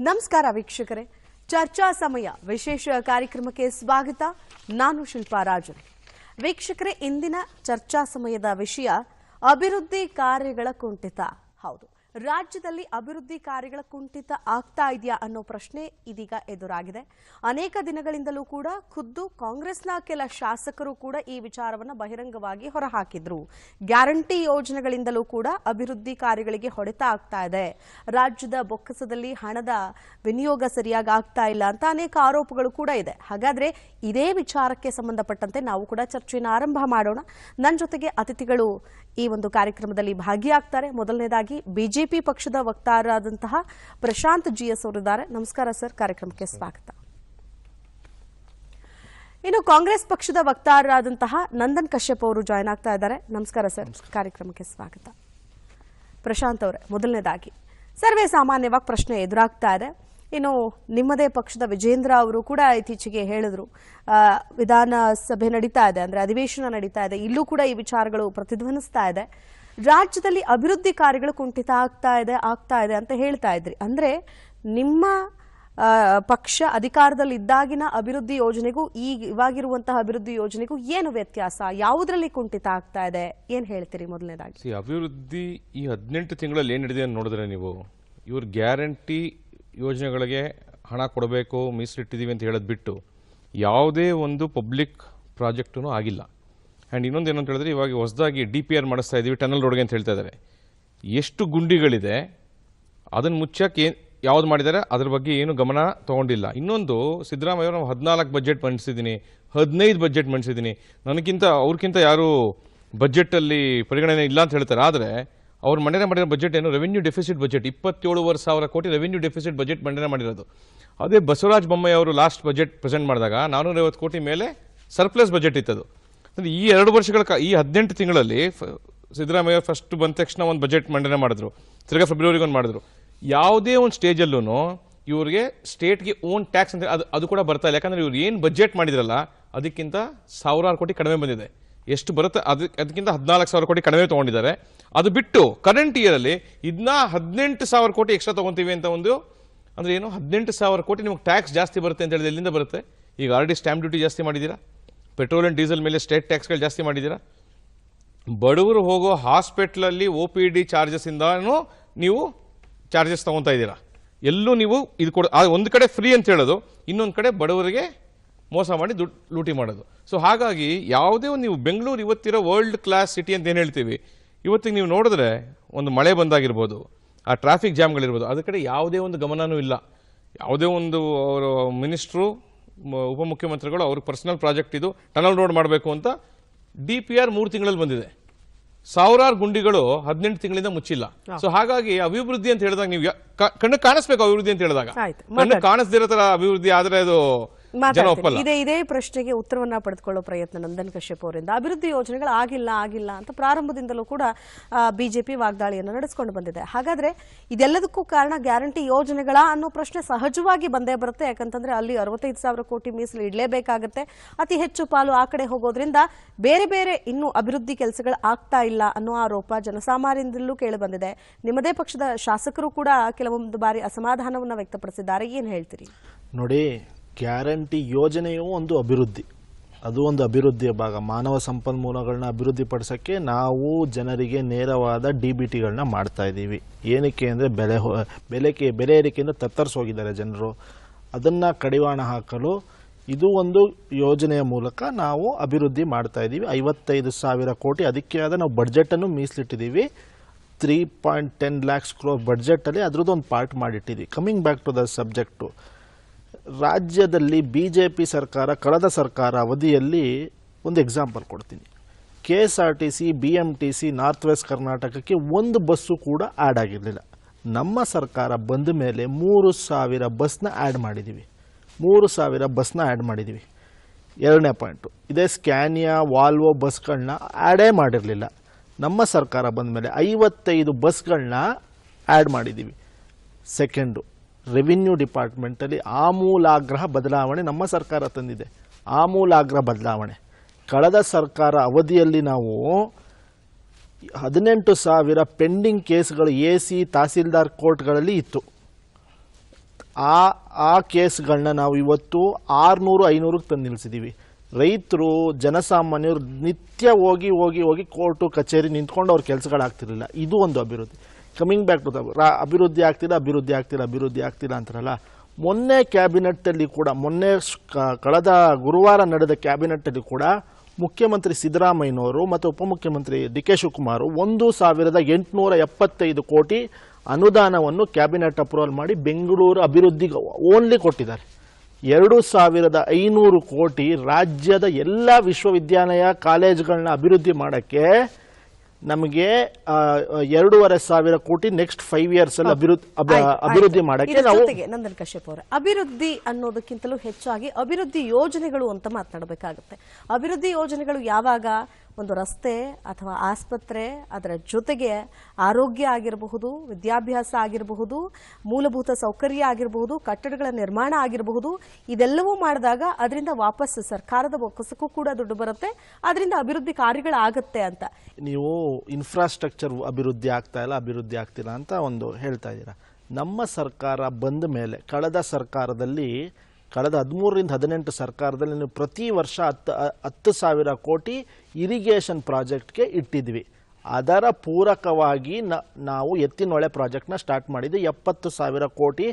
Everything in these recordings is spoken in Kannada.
ನಮಸ್ಕಾರ ವೀಕ್ಷಕರೇ. ಚರ್ಚಾ ಸಮಯ ವಿಶೇಷ ಕಾರ್ಯಕ್ರಮಕ್ಕೆ ಸ್ವಾಗತ. ನಾನು ಶಿಲ್ಪಾ ರಾಜನ್. ವೀಕ್ಷಕರೇ, ಇಂದಿನ ಚರ್ಚಾ ಸಮಯದ ವಿಷಯ ಅಭಿವೃದ್ಧಿ ಕಾರ್ಯಗಳ ಕುಂಠಿತ. ಹೌದು. ರಾಜ್ಯದಲ್ಲಿ ಅಭಿವೃದ್ಧಿ ಕಾರ್ಯಗಳ ಕುಂಠಿತ ಆಗ್ತಾ ಇದೆಯಾ ಅನ್ನೋ ಪ್ರಶ್ನೆ ಇದೀಗ ಎದುರಾಗಿದೆ. ಅನೇಕ ದಿನಗಳಿಂದಲೂ ಕೂಡ ಖುದ್ದು ಕಾಂಗ್ರೆಸ್ನ ಕೆಲ ಶಾಸಕರು ಕೂಡ ಈ ವಿಚಾರವನ್ನು ಬಹಿರಂಗವಾಗಿ ಹೊರಹಾಕಿದ್ರು. ಗ್ಯಾರಂಟಿ ಯೋಜನೆಗಳಿಂದಲೂ ಕೂಡ ಅಭಿವೃದ್ಧಿ ಕಾರ್ಯಗಳಿಗೆ ಹೊಡೆತ ಆಗ್ತಾ ಇದೆ. ರಾಜ್ಯದ ಬೊಕ್ಕಸದಲ್ಲಿ ಹಣದ ವಿನಿಯೋಗ ಸರಿಯಾಗಿ ಆಗ್ತಾ ಇಲ್ಲ ಅಂತ ಅನೇಕ ಆರೋಪಗಳು ಕೂಡ ಇದೆ. ಹಾಗಾದ್ರೆ ಇದೇ ವಿಚಾರಕ್ಕೆ ಸಂಬಂಧಪಟ್ಟಂತೆ ನಾವು ಕೂಡ ಚರ್ಚೆಯನ್ನು ಆರಂಭ ಮಾಡೋಣ. ನನ್ನ ಜೊತೆಗೆ ಅತಿಥಿಗಳು ಈ ಒಂದು ಕಾರ್ಯಕ್ರಮದಲ್ಲಿ ಭಾಗಿಯಾಗ್ತಾರೆ. ಮೊದಲನೇದಾಗಿ ಬಿಜೆಪಿ ಪಕ್ಷದ ವಕ್ತಾರರಾದಂತಹ ಪ್ರಶಾಂತ್ ಜಿ ಎಸ್ ಅವರಿದ್ದಾರೆ. ನಮಸ್ಕಾರ ಸರ್, ಕಾರ್ಯಕ್ರಮಕ್ಕೆ ಸ್ವಾಗತ. ಇನ್ನು ಕಾಂಗ್ರೆಸ್ ಪಕ್ಷದ ವಕ್ತಾರರಾದಂತಹ ನಂದನ್ ಕಶ್ಯಪ್ ಅವರು ಜಾಯ್ನ್ ಆಗ್ತಾ ಇದ್ದಾರೆ. ನಮಸ್ಕಾರ ಸರ್, ಕಾರ್ಯಕ್ರಮಕ್ಕೆ ಸ್ವಾಗತ. ಪ್ರಶಾಂತ್ ಅವರೇ, ಮೊದಲನೇದಾಗಿ. ಸರ್ವೇ ಸಾಮಾನ್ಯವಾಗಿ ಪ್ರಶ್ನೆ ಎದುರಾಗ್ತಾ ಇದೆ. ಇನ್ನು ನಿಮ್ಮದೇ ಪಕ್ಷದ ವಿಜೇಂದ್ರ ಅವರು ಕೂಡ ಇತ್ತೀಚೆಗೆ ಹೇಳಿದ್ರು. ವಿಧಾನಸಭೆ ನಡೀತಾ ಇದೆ, ಅಂದ್ರೆ ಅಧಿವೇಶನ ನಡೀತಾ ಇದೆ. ಇಲ್ಲೂ ಕೂಡ ಈ ವಿಚಾರಗಳು ಪ್ರತಿಧ್ವನಿಸ್ತಾ ಇದೆ. ರಾಜ್ಯದಲ್ಲಿ ಅಭಿವೃದ್ಧಿ ಕಾರ್ಯಗಳು ಕುಂಠಿತ ಆಗ್ತಾ ಇದೆ ಆಗ್ತಾ ಇದೆ ಅಂತ ಹೇಳ್ತಾ ಇದ್ರಿ. ಅಂದ್ರೆ ನಿಮ್ಮ ಪಕ್ಷ ಅಧಿಕಾರದಲ್ಲಿ ಇದ್ದಾಗಿನ ಅಭಿವೃದ್ಧಿ ಯೋಜನೆಗೂ ಈಗ ಇವಾಗಿರುವಂತಹ ಅಭಿವೃದ್ಧಿ ಯೋಜನೆಗೂ ಏನು ವ್ಯತ್ಯಾಸ? ಯಾವುದರಲ್ಲಿ ಕುಂಠಿತ ಆಗ್ತಾ ಇದೆ? ಏನ್ ಹೇಳ್ತೀರಿ ಮೊದಲನೇದಾಗಿ? ಅಭಿವೃದ್ಧಿ ಈ ಹದಿನೆಂಟು ತಿಂಗಳಲ್ಲಿ ಏನು ನಡೆದಿದೆ ನೋಡಿದ್ರೆ ನೀವು, ಇವ್ರ ಗ್ಯಾರಂಟಿ ಯೋಜನೆಗಳಿಗೆ ಹಣ ಕೊಡಬೇಕು, ಮೀಸಲಿಟ್ಟಿದ್ದೀವಿ ಅಂತ ಹೇಳೋದು ಬಿಟ್ಟು ಯಾವುದೇ ಒಂದು ಪಬ್ಲಿಕ್ ಪ್ರಾಜೆಕ್ಟೂ ಆಗಿಲ್ಲ. ಆ್ಯಂಡ್ ಇನ್ನೊಂದು ಏನಂತ ಹೇಳಿದ್ರೆ ಇವಾಗ ಹೊಸದಾಗಿ ಡಿ ಪಿ ಆರ್ ಮಾಡಿಸ್ತಾ ಇದ್ದೀವಿ, ಟನಲ್ ರೋಡ್ಗೆ ಅಂತ ಹೇಳ್ತಾ ಇದ್ದಾರೆ. ಎಷ್ಟು ಗುಂಡಿಗಳಿದೆ ಅದನ್ನು ಮುಚ್ಚಕ್ಕೆ ಏನು, ಯಾವ್ದು ಮಾಡಿದ್ದಾರೆ, ಅದ್ರ ಬಗ್ಗೆ ಏನು ಗಮನ ತಗೊಂಡಿಲ್ಲ. ಇನ್ನೊಂದು, ಸಿದ್ದರಾಮಯ್ಯ ನಾವು ಹದಿನಾಲ್ಕು ಬಜೆಟ್ ಮಂಡಿಸಿದ್ದೀನಿ, ಹದಿನೈದು ಬಜೆಟ್ ಮಂಡಿಸಿದ್ದೀನಿ. ನನಗಿಂತ ಅವ್ರಿಗಿಂತ ಯಾರು ಬಜೆಟಲ್ಲಿ ಪರಿಗಣನೆ ಇಲ್ಲ ಅಂತ ಹೇಳ್ತಾರೆ. ಆದರೆ ಅವ್ರು ಮಂಡನೆ ಮಾಡಿರೋ ಬಜೆಟ್ ಏನು? ರೆವೆನ್ಯೂ ಡೆಫಿಸಿಟ್ ಬಜೆಟ್ ಇಪ್ಪತ್ತೇಳುವರೆ ಸಾವಿರ ಕೋಟಿ ರೆವೆನ್ಯೂ ಡೆಫಿಸಿಟ್ ಬಜೆಟ್ ಮಂಡನೆ ಮಾಡಿರೋದು. ಅದೇ ಬಸವರಾಜ ಬೊಮ್ಮಾಯಿ ಅವರು ಲಾಸ್ಟ್ ಬಜೆಟ್ ಪ್ರೆಸೆಂಟ್ ಮಾಡಿದಾಗ ನಾನ್ನೂರೈವತ್ತು ಕೋಟಿ ಮೇಲೆ ಸರ್ಪ್ಲಸ್ ಬಜೆಟ್ ಇತ್ತದು. ಅಂದರೆ ಈ ಎರಡು ವರ್ಷಗಳ ಈ ಹದಿನೆಂಟು ತಿಂಗಳಲ್ಲಿ ಸಿದ್ದರಾಮಯ್ಯ ಫಸ್ಟ್ ಬಂದ ತಕ್ಷಣ ಒಂದು ಬಜೆಟ್ ಮಂಡನೆ ಮಾಡಿದ್ರು. ತಿರ್ಗಾ ಫೆಬ್ರವರಿಗೆ ಒಂದು ಮಾಡಿದ್ರು. ಯಾವುದೇ ಒಂದು ಸ್ಟೇಜಲ್ಲೂ ಇವ್ರಿಗೆ ಸ್ಟೇಟ್ಗೆ ಓನ್ ಟ್ಯಾಕ್ಸ್ ಅಂತ ಅದು ಅದು ಕೂಡ ಬರ್ತಾ ಇಲ್ಲ. ಯಾಕಂದರೆ ಇವ್ರು ಏನು ಬಜೆಟ್ ಮಾಡಿದ್ರಲ್ಲ, ಅದಕ್ಕಿಂತ ಸಾವಿರಾರು ಕೋಟಿ ಕಡಿಮೆ ಬಂದಿದೆ. ಎಷ್ಟು ಬರುತ್ತೆ? ಅದು ಅದಕ್ಕಿಂತ ಹದಿನಾಲ್ಕು ಸಾವಿರ ಕೋಟಿ ಕಡಿಮೆ ತೊಗೊಂಡಿದ್ದಾರೆ. ಅದು ಬಿಟ್ಟು ಕರೆಂಟ್ ಇಯರಲ್ಲಿ ಇದನ್ನ ಹದಿನೆಂಟು ಸಾವಿರ ಕೋಟಿ ಎಕ್ಸ್ಟ್ರಾ ತೊಗೊತೀವಿ ಅಂತ ಒಂದು, ಅಂದರೆ ಏನು? ಹದಿನೆಂಟು ಸಾವಿರ ಕೋಟಿ ನಿಮಗೆ ಟ್ಯಾಕ್ಸ್ ಜಾಸ್ತಿ ಬರುತ್ತೆ ಅಂತ ಹೇಳಿದ್ರೆ ಎಲ್ಲಿಂದ ಬರುತ್ತೆ? ಈಗ ಆಲ್ರೆಡಿ ಸ್ಟ್ಯಾಂಪ್ ಡ್ಯೂಟಿ ಜಾಸ್ತಿ ಮಾಡಿದ್ದೀರಾ? ಪೆಟ್ರೋಲ್ ಆ್ಯಂಡ್ ಡೀಸೆಲ್ ಮೇಲೆ ಸ್ಟೇಟ್ ಟ್ಯಾಕ್ಸ್ಗಳು ಜಾಸ್ತಿ ಮಾಡಿದ್ದೀರಾ? ಬಡವರು ಹೋಗೋ ಹಾಸ್ಪಿಟ್ಲಲ್ಲಿ ಒ ಪಿ ಡಿ ಚಾರ್ಜಸ್ಸಿಂದನೂ ನೀವು ಚಾರ್ಜಸ್ ತೊಗೊತಾ ಇದ್ದೀರಾ. ಎಲ್ಲೂ ನೀವು ಇದು ಕೊಡ ಒಂದು ಕಡೆ ಫ್ರೀ ಅಂತ ಹೇಳೋದು, ಇನ್ನೊಂದು ಕಡೆ ಬಡವರಿಗೆ ಮೋಸ ಮಾಡಿ ದುಡ್ಡು ಲೂಟಿ ಮಾಡೋದು. ಸೊ ಹಾಗಾಗಿ ಯಾವುದೇ ಒಂದು ನೀವು ಬೆಂಗಳೂರು ಇವತ್ತಿರೋ ವರ್ಲ್ಡ್ ಕ್ಲಾಸ್ ಸಿಟಿ ಅಂತ ಏನು ಹೇಳ್ತೀವಿ? ಇವತ್ತಿಗೆ ನೀವು ನೋಡಿದ್ರೆ ಒಂದು ಮಳೆ ಬಂದಾಗಿರ್ಬೋದು ಆ ಟ್ರಾಫಿಕ್ ಜಾಮ್ಗಳಿರ್ಬೋದು ಅದ್ರ ಕಡೆ ಯಾವುದೇ ಒಂದು ಗಮನವೂ ಇಲ್ಲ. ಯಾವುದೇ ಒಂದು ಅವರು ಮಿನಿಸ್ಟ್ರು ಉಪಮುಖ್ಯಮಂತ್ರಿಗಳು ಅವ್ರ ಪರ್ಸನಲ್ ಪ್ರಾಜೆಕ್ಟ್ ಇದು ಟನಲ್ ರೋಡ್ ಮಾಡಬೇಕು ಅಂತ ಡಿ ಪಿ ಆರ್ ಮೂರು ತಿಂಗಳಲ್ಲಿ ಬಂದಿದೆ. ಸಾವಿರಾರು ಗುಂಡಿಗಳು ಹದಿನೆಂಟು ತಿಂಗಳಿಂದ ಮುಚ್ಚಿಲ್ಲ. ಸೊ ಹಾಗಾಗಿ ಅಭಿವೃದ್ಧಿ ಅಂತ ಹೇಳಿದಾಗ ನೀವು ಕಣ್ಣು ಕಾಣಿಸ್ಬೇಕು ಅಭಿವೃದ್ಧಿ ಅಂತ ಹೇಳಿದಾಗ. ಕಣ್ಣು ಕಾಣಿಸ್ದಿರೋ ತರ ಅಭಿವೃದ್ಧಿ ಆದರೆ ಅದು ಮಾತಾಡ್ತೀನಿ. ಇದೇ ಇದೇ ಪ್ರಶ್ನೆಗೆ ಉತ್ತರವನ್ನ ಪಡೆದುಕೊಳ್ಳೋ ಪ್ರಯತ್ನ ನಂದನ್ ಕಶ್ಯಪ್ ಅವರಿಂದ. ಅಭಿವೃದ್ಧಿ ಯೋಜನೆಗಳು ಆಗಿಲ್ಲ ಆಗಿಲ್ಲ ಅಂತ ಪ್ರಾರಂಭದಿಂದಲೂ ಕೂಡ ಬಿಜೆಪಿ ವಾಗ್ದಾಳಿಯನ್ನು ನಡೆಸಿಕೊಂಡು ಬಂದಿದೆ. ಹಾಗಾದ್ರೆ ಇದೆಲ್ಲದಕ್ಕೂ ಕಾರಣ ಗ್ಯಾರಂಟಿ ಯೋಜನೆಗಳ ಅನ್ನೋ ಪ್ರಶ್ನೆ ಸಹಜವಾಗಿ ಬಂದೇ ಬರುತ್ತೆ. ಯಾಕಂತಂದ್ರೆ ಅಲ್ಲಿ ಅರವತ್ತೈದು ಸಾವಿರ ಕೋಟಿ ಮೀಸಲು ಇಡಲೇಬೇಕಾಗುತ್ತೆ. ಅತಿ ಹೆಚ್ಚು ಪಾಲು ಆ ಕಡೆ ಹೋಗೋದ್ರಿಂದ ಬೇರೆ ಬೇರೆ ಇನ್ನೂ ಅಭಿವೃದ್ಧಿ ಕೆಲಸಗಳು ಆಗ್ತಾ ಇಲ್ಲ ಅನ್ನೋ ಆರೋಪ ಜನಸಾಮಾನ್ಯರಿಂದಲೂ ಕೇಳಿ ಬಂದಿದೆ. ನಿಮ್ಮದೇ ಪಕ್ಷದ ಶಾಸಕರು ಕೂಡ ಕೆಲವೊಂದು ಬಾರಿ ಅಸಮಾಧಾನವನ್ನು ವ್ಯಕ್ತಪಡಿಸಿದ್ದಾರೆ. ಏನು ಹೇಳ್ತೀರಿ? ನೋಡಿ ಗ್ಯಾರಂಟಿ ಯೋಜನೆಯೂ ಒಂದು ಅಭಿವೃದ್ಧಿ. ಅದು ಒಂದು ಅಭಿವೃದ್ಧಿಯ ಭಾಗ. ಮಾನವ ಸಂಪನ್ಮೂಲಗಳನ್ನ ಅಭಿವೃದ್ಧಿಪಡಿಸೋಕ್ಕೆ ನಾವು ಜನರಿಗೆ ನೇರವಾದ ಡಿ ಬಿ ಟಿಗಳನ್ನ ಮಾಡ್ತಾ ಇದ್ದೀವಿ. ಏನಕ್ಕೆ ಅಂದರೆ ಬೆಲೆ ಬೆಲೆಗೆ ಬೆಲೆ ಏರಿಕೆಯಿಂದ ತತ್ತರಿಸೋಗಿದ್ದಾರೆ ಜನರು. ಅದನ್ನು ಕಡಿವಾಣ ಹಾಕಲು ಇದು ಒಂದು ಯೋಜನೆಯ ಮೂಲಕ ನಾವು ಅಭಿವೃದ್ಧಿ ಮಾಡ್ತಾ ಇದ್ದೀವಿ. ಐವತ್ತೈದು ಸಾವಿರ ಕೋಟಿ ಅದಕ್ಕೆ ಆದ ನಾವು ಬಡ್ಜೆಟನ್ನು ಮೀಸಲಿಟ್ಟಿದ್ದೀವಿ. ತ್ರೀ ಪಾಯಿಂಟ್ ಟೆನ್ ಲ್ಯಾಕ್ಸ್ ಕ್ರೋ ಬಡ್ಜೆಟಲ್ಲಿ ಅದ್ರದ್ದು ಒಂದು part ಮಾಡಿಟ್ಟಿದ್ದೀವಿ. Coming back to the subject ರಾಜ್ಯದಲ್ಲಿ ಬಿ ಜೆ ಪಿ ಸರ್ಕಾರ, ಕಳೆದ ಸರ್ಕಾರ ಅವಧಿಯಲ್ಲಿ ಒಂದು ಎಕ್ಸಾಂಪಲ್ ಕೊಡ್ತೀನಿ. K S R T C B M T C north west ಕರ್ನಾಟಕಕ್ಕೆ ಒಂದು ಬಸ್ಸು ಕೂಡ ಆ್ಯಡ್ ಆಗಿರಲಿಲ್ಲ. ನಮ್ಮ ಸರ್ಕಾರ ಬಂದ ಮೇಲೆ ಮೂರು ಸಾವಿರ ಬಸ್ನ ಆ್ಯಡ್ ಮಾಡಿದ್ದೀವಿ ಮೂರು ಸಾವಿರ ಬಸ್ನ ಆ್ಯಡ್ ಮಾಡಿದ್ದೀವಿ ಎರಡನೇ ಪಾಯಿಂಟು ಇದೇ ಸ್ಕ್ಯಾನಿಯಾ ವಾಲ್ವೋ ಬಸ್ಗಳನ್ನ ಆ್ಯಡೇ ಮಾಡಿರಲಿಲ್ಲ. ನಮ್ಮ ಸರ್ಕಾರ ಬಂದ ಮೇಲೆ ಐವತ್ತೈದು ಬಸ್ಗಳನ್ನ ಆ್ಯಡ್ ಮಾಡಿದ್ದೀವಿ ಸೆಕೆಂಡು ರೆವಿನ್ಯೂ ಡಿಪಾರ್ಟ್ಮೆಂಟಲ್ಲಿ ಆಮೂಲಾಗ್ರಹ ಬದಲಾವಣೆ ನಮ್ಮ ಸರ್ಕಾರ ತಂದಿದೆ. ಆಮೂಲಾಗ್ರಹ ಬದಲಾವಣೆ. ಕಳೆದ ಸರ್ಕಾರ ಅವಧಿಯಲ್ಲಿ ನಾವು ಹದಿನೆಂಟು ಸಾವಿರ ಪೆಂಡಿಂಗ್ ಕೇಸ್ಗಳು ಎ ಸಿ ತಹಸೀಲ್ದಾರ್ ಕೋರ್ಟ್ಗಳಲ್ಲಿ ಇತ್ತು. ಆ ಆ ಕೇಸ್ಗಳನ್ನ ನಾವು ಇವತ್ತು ಆರುನೂರು, ಐನೂರಕ್ಕೆ ತಂದು ನಿಲ್ಲಿಸಿದ್ದೀವಿ. ರೈತರು, ಜನಸಾಮಾನ್ಯರು ನಿತ್ಯ ಹೋಗಿ ಹೋಗಿ ಹೋಗಿ ಕೋರ್ಟು, ಕಚೇರಿ ನಿಂತ್ಕೊಂಡು ಅವ್ರ ಕೆಲಸಗಳಾಗ್ತಿರಲಿಲ್ಲ. ಇದು ಒಂದು ಅಭಿವೃದ್ಧಿ. ಕಮಿಂಗ್ ಬ್ಯಾಕ್ ಟು ದ ಅಭಿವೃದ್ಧಿ ಆಗ್ತಿಲ್ಲ ಅಭಿವೃದ್ಧಿ ಆಗ್ತಿಲ್ಲ ಅಭಿವೃದ್ಧಿ ಆಗ್ತಿಲ್ಲ ಅಂತಾರಲ್ಲ. ಮೊನ್ನೆ ಕ್ಯಾಬಿನೆಟ್ಟಲ್ಲಿ ಕೂಡ, ಮೊನ್ನೆ ಕಳೆದ ಗುರುವಾರ ನಡೆದ ಕ್ಯಾಬಿನೆಟ್ಟಲ್ಲಿ ಕೂಡ ಮುಖ್ಯಮಂತ್ರಿ ಸಿದ್ದರಾಮಯ್ಯನವರು ಮತ್ತು ಉಪಮುಖ್ಯಮಂತ್ರಿ ಡಿ ಕೆ ಶಿವಕುಮಾರ್ ಒಂದು ಸಾವಿರದ ಎಂಟುನೂರ ಎಪ್ಪತ್ತೈದು ಕೋಟಿ ಅನುದಾನವನ್ನು ಕ್ಯಾಬಿನೆಟ್ ಅಪ್ರೂವಲ್ ಮಾಡಿ ಬೆಂಗಳೂರು ಅಭಿವೃದ್ಧಿಗೆ ಓನ್ಲಿ ಕೊಟ್ಟಿದ್ದಾರೆ. ಎರಡು ಸಾವಿರದ ಐನೂರು ಕೋಟಿ ರಾಜ್ಯದ ಎಲ್ಲ ವಿಶ್ವವಿದ್ಯಾಲಯ, ಕಾಲೇಜುಗಳನ್ನ ಅಭಿವೃದ್ಧಿ ಮಾಡೋಕ್ಕೆ ನಮಗೆ ಎರಡೂವರೆ ಸಾವಿರ ಕೋಟಿ ನೆಕ್ಸ್ಟ್ ಫೈವ್ ಇಯರ್ಸ್ ಅಲ್ಲಿ ಅಭಿವೃದ್ಧಿ. ಮಾಡಕ್ಕೆ ನಾವು ನಂದನ್ ಕಶ್ಯಪ್ ಅವರ ಅಭಿವೃದ್ಧಿ ಅನ್ನೋದಕ್ಕಿಂತಲೂ ಹೆಚ್ಚಾಗಿ ಅಭಿವೃದ್ಧಿ ಯೋಜನೆಗಳು ಅಂತ ಮಾತನಾಡಬೇಕಾಗುತ್ತೆ ಅಭಿವೃದ್ಧಿ ಯೋಜನೆಗಳು ಯಾವಾಗ ಒಂದು ರಸ್ತೆ ಅಥವಾ ಆಸ್ಪತ್ರೆ ಅದರ ಜೊತೆಗೆ ಆರೋಗ್ಯ ಆಗಿರಬಹುದು, ವಿದ್ಯಾಭ್ಯಾಸ ಆಗಿರಬಹುದು, ಮೂಲಭೂತ ಸೌಕರ್ಯ ಆಗಿರಬಹುದು, ಕಟ್ಟಡಗಳ ನಿರ್ಮಾಣ ಆಗಿರಬಹುದು, ಇದೆಲ್ಲವೂ ಮಾಡಿದಾಗ ಅದರಿಂದ ವಾಪಸ್ ಸರ್ಕಾರದ ಬೊಕ್ಕಸಕ್ಕೂ ಕೂಡ ದುಡ್ಡು ಬರುತ್ತೆ, ಅದರಿಂದ ಅಭಿವೃದ್ಧಿ ಕಾರ್ಯಗಳಾಗತ್ತೆ ಅಂತ. ನೀವು ಇನ್ಫ್ರಾಸ್ಟ್ರಕ್ಚರ್ ಅಭಿವೃದ್ಧಿ ಆಗ್ತಾ ಇಲ್ಲ, ಅಭಿವೃದ್ಧಿ ಆಗ್ತಿಲ್ಲ ಅಂತ ಒಂದು ಹೇಳ್ತಾ ಇದ್ದೀರಾ. ನಮ್ಮ ಸರ್ಕಾರ ಬಂದ ಮೇಲೆ, ಕಳೆದ ಸರ್ಕಾರದಲ್ಲಿ ಕಳೆದ ಹದಿಮೂರರಿಂದ ಹದಿನೆಂಟು ಸರ್ಕಾರದಲ್ಲಿ ನೀವು ಪ್ರತಿ ವರ್ಷ ಹತ್ತು ಹತ್ತು ಸಾವಿರ ಕೋಟಿ ಇರಿಗೇಷನ್ ಪ್ರಾಜೆಕ್ಟ್ಗೆ ಇಟ್ಟಿದ್ವಿ. ಅದರ ಪೂರಕವಾಗಿ ನಾವು ಎತ್ತಿನೊಳೆ ಪ್ರಾಜೆಕ್ಟ್ನ ಸ್ಟಾರ್ಟ್ ಮಾಡಿದ್ವಿ. ಎಪ್ಪತ್ತು ಸಾವಿರ ಕೋಟಿ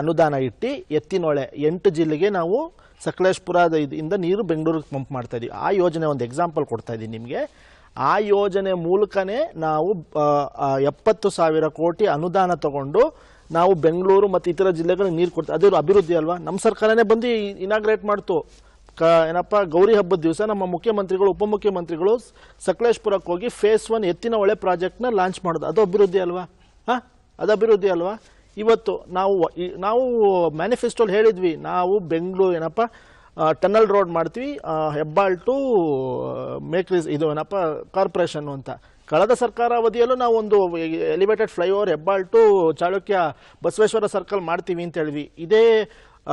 ಅನುದಾನ ಇಟ್ಟು ಎತ್ತಿನೊಳೆ ಎಂಟು ಜಿಲ್ಲೆಗೆ ನಾವು ಸಕಲೇಶ್ಪುರದ ಇದರಿಂದ ಇಂದ ನೀರು ಬೆಂಗಳೂರಿಗೆ ಪಂಪ್ ಮಾಡ್ತಾ ಇದೀವಿ. ಆ ಯೋಜನೆ ಒಂದು ಎಕ್ಸಾಂಪಲ್ ಕೊಡ್ತಾ ಇದ್ದೀನಿ ನಿಮಗೆ. ಆ ಯೋಜನೆ ಮೂಲಕನೇ ನಾವು ಎಪ್ಪತ್ತು ಸಾವಿರ ಕೋಟಿ ಅನುದಾನ ತಗೊಂಡು ನಾವು ಬೆಂಗಳೂರು ಮತ್ತು ಇತರ ಜಿಲ್ಲೆಗಳಿಗೆ ನೀರು ಕೊಡ್ತೀವಿ ಅದೇ ಅಭಿವೃದ್ಧಿ ಅಲ್ವಾ? ನಮ್ಮ ಸರ್ಕಾರನೇ ಬಂದು ಇನಾಗ್ರೇಟ್ ಮಾಡ್ತು. ಕ, ಏನಪ್ಪ, ಗೌರಿ ಹಬ್ಬದ ದಿವಸ ನಮ್ಮ ಮುಖ್ಯಮಂತ್ರಿಗಳು, ಉಪಮುಖ್ಯಮಂತ್ರಿಗಳು ಸಕಲೇಶ್ಪುರಕ್ಕೆ ಹೋಗಿ ಫೇಸ್ ಒನ್ ಎತ್ತಿನ ಹೊಳೆ ಪ್ರಾಜೆಕ್ಟ್ನ ಲಾಂಚ್ ಮಾಡೋದು. ಅದು ಅಭಿವೃದ್ಧಿ ಅಲ್ವಾ? ಹಾಂ? ಅದು ಅಭಿವೃದ್ಧಿ ಅಲ್ವಾ? ಇವತ್ತು ನಾವು ನಾವು ಮ್ಯಾನಿಫೆಸ್ಟೋಲ್ಲಿ ಹೇಳಿದ್ವಿ. ನಾವು ಬೆಂಗಳೂರು ಏನಪ್ಪ ಟನಲ್ ರೋಡ್ ಮಾಡ್ತೀವಿ. ಹೆಬ್ಬಾಳ್ ಟು ಮೇಕ್ರೀಸ್ ಇದು ಏನಪ್ಪ ಕಾರ್ಪೊರೇಷನ್ನು ಅಂತ. ಕಳೆದ ಸರ್ಕಾರ ಅವಧಿಯಲ್ಲೂ ನಾವು ಒಂದು elevated flyover Hebbal to Chalukya Basaveshwara circle ಮಾಡ್ತೀವಿ ಅಂತ ಹೇಳಿದ್ವಿ. ಇದೇ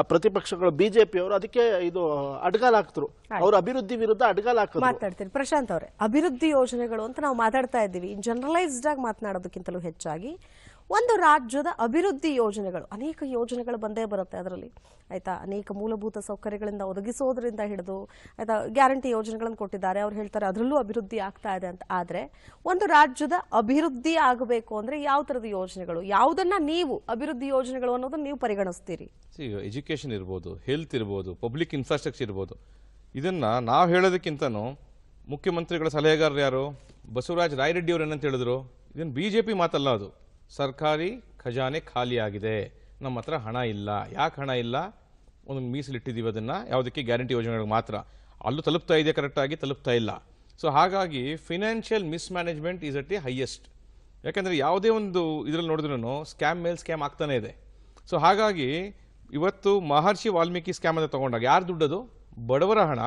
ಪ್ರತಿಪಕ್ಷಗಳು ಬಿಜೆಪಿ ಅವರು ಅದಕ್ಕೆ ಇದು ಅಡ್ಗಾಲ್ ಹಾಕ್ತರು ಅವರು ಅಭಿವೃದ್ಧಿ ವಿರುದ್ಧ ಅಡ್ಗಾಲ್ ಹಾಕಿದ್ರು. ಮಾತಾಡ್ತೀನಿ. ಪ್ರಶಾಂತ್ ಅವರೇ ಅಭಿವೃದ್ಧಿ ಯೋಜನೆಗಳು ಅಂತ ನಾವು ಮಾತಾಡ್ತಾ ಇದ್ದೀವಿ. ಜನರಲೈಸ್ಡ್ ಆಗಿ ಮಾತನಾಡೋದಕ್ಕಿಂತಲೂ ಹೆಚ್ಚಾಗಿ ಒಂದು ರಾಜ್ಯದ ಅಭಿವೃದ್ಧಿ ಯೋಜನೆಗಳು. ಅನೇಕ ಯೋಜನೆಗಳು ಬಂದೇ ಬರುತ್ತೆ ಅದರಲ್ಲಿ. ಆಯಿತಾ? ಅನೇಕ ಮೂಲಭೂತ ಸೌಕರ್ಯಗಳಿಂದ ಒದಗಿಸೋದ್ರಿಂದ ಹಿಡಿದು, ಆಯಿತಾ? ಗ್ಯಾರಂಟಿ ಯೋಜನೆಗಳನ್ನು ಕೊಟ್ಟಿದ್ದಾರೆ. ಅವ್ರು ಹೇಳ್ತಾರೆ ಅದರಲ್ಲೂ ಅಭಿವೃದ್ಧಿ ಆಗ್ತಾ ಇದೆ ಅಂತ. ಆದರೆ ಒಂದು ರಾಜ್ಯದ ಅಭಿವೃದ್ಧಿ ಆಗಬೇಕು ಅಂದರೆ ಯಾವ ಥರದ ಯೋಜನೆಗಳು? ಯಾವುದನ್ನ ನೀವು ಅಭಿವೃದ್ಧಿ ಯೋಜನೆಗಳು ಅನ್ನೋದನ್ನು ನೀವು ಪರಿಗಣಿಸ್ತೀರಿ. ಎಜುಕೇಷನ್ ಇರ್ಬೋದು, ಹೆಲ್ತ್ ಇರ್ಬೋದು, ಪಬ್ಲಿಕ್ ಇನ್ಫ್ರಾಸ್ಟ್ರಕ್ಚರ್ ಇರ್ಬೋದು. ಇದನ್ನು ನಾವು ಹೇಳೋದಕ್ಕಿಂತನೂ ಮುಖ್ಯಮಂತ್ರಿಗಳ ಸಲಹೆಗಾರರು ಯಾರು? ಬಸವರಾಜ್ ರಾಯರೆಡ್ಡಿ ಅವರು ಏನಂತ ಹೇಳಿದ್ರು? ಇದನ್ನು ಬಿ ಜೆ ಪಿ ಮಾತಲ್ಲ ಅದು. ಸರ್ಕಾರಿ ಖಜಾನೆ ಖಾಲಿಯಾಗಿದೆ. ನಮ್ಮ ಹತ್ರ ಹಣ ಇಲ್ಲ. ಯಾಕೆ ಹಣ ಇಲ್ಲ? ಒಂದು ಮೀಸಲಿಟ್ಟಿದ್ದೀವಿ ಅದನ್ನು. ಯಾವುದಕ್ಕೆ ಗ್ಯಾರಂಟಿ ಯೋಜನೆಗಳಿಗೆ ಮಾತ್ರ. ಅಲ್ಲೂ ತಲುಪ್ತಾ ಇದೆ ಕರೆಕ್ಟಾಗಿ ತಲುಪ್ತಾ ಇಲ್ಲ. ಸೊ ಹಾಗಾಗಿ financial mismanagement is at the highest ಯಾಕೆಂದರೆ ಯಾವುದೇ ಒಂದು ಇದರಲ್ಲಿ ನೋಡಿದ್ರೂ ಸ್ಕ್ಯಾಮ್ ಮೇಲೆ ಸ್ಕ್ಯಾಮ್ ಆಗ್ತಾನೆ ಇದೆ. ಸೊ ಹಾಗಾಗಿ ಇವತ್ತು ಮಹರ್ಷಿ ವಾಲ್ಮೀಕಿ ಸ್ಕ್ಯಾಮ್ ಅಂತ ತಗೊಂಡಾಗ ಯಾರು ದುಡ್ಡದು? ಬಡವರ ಹಣ.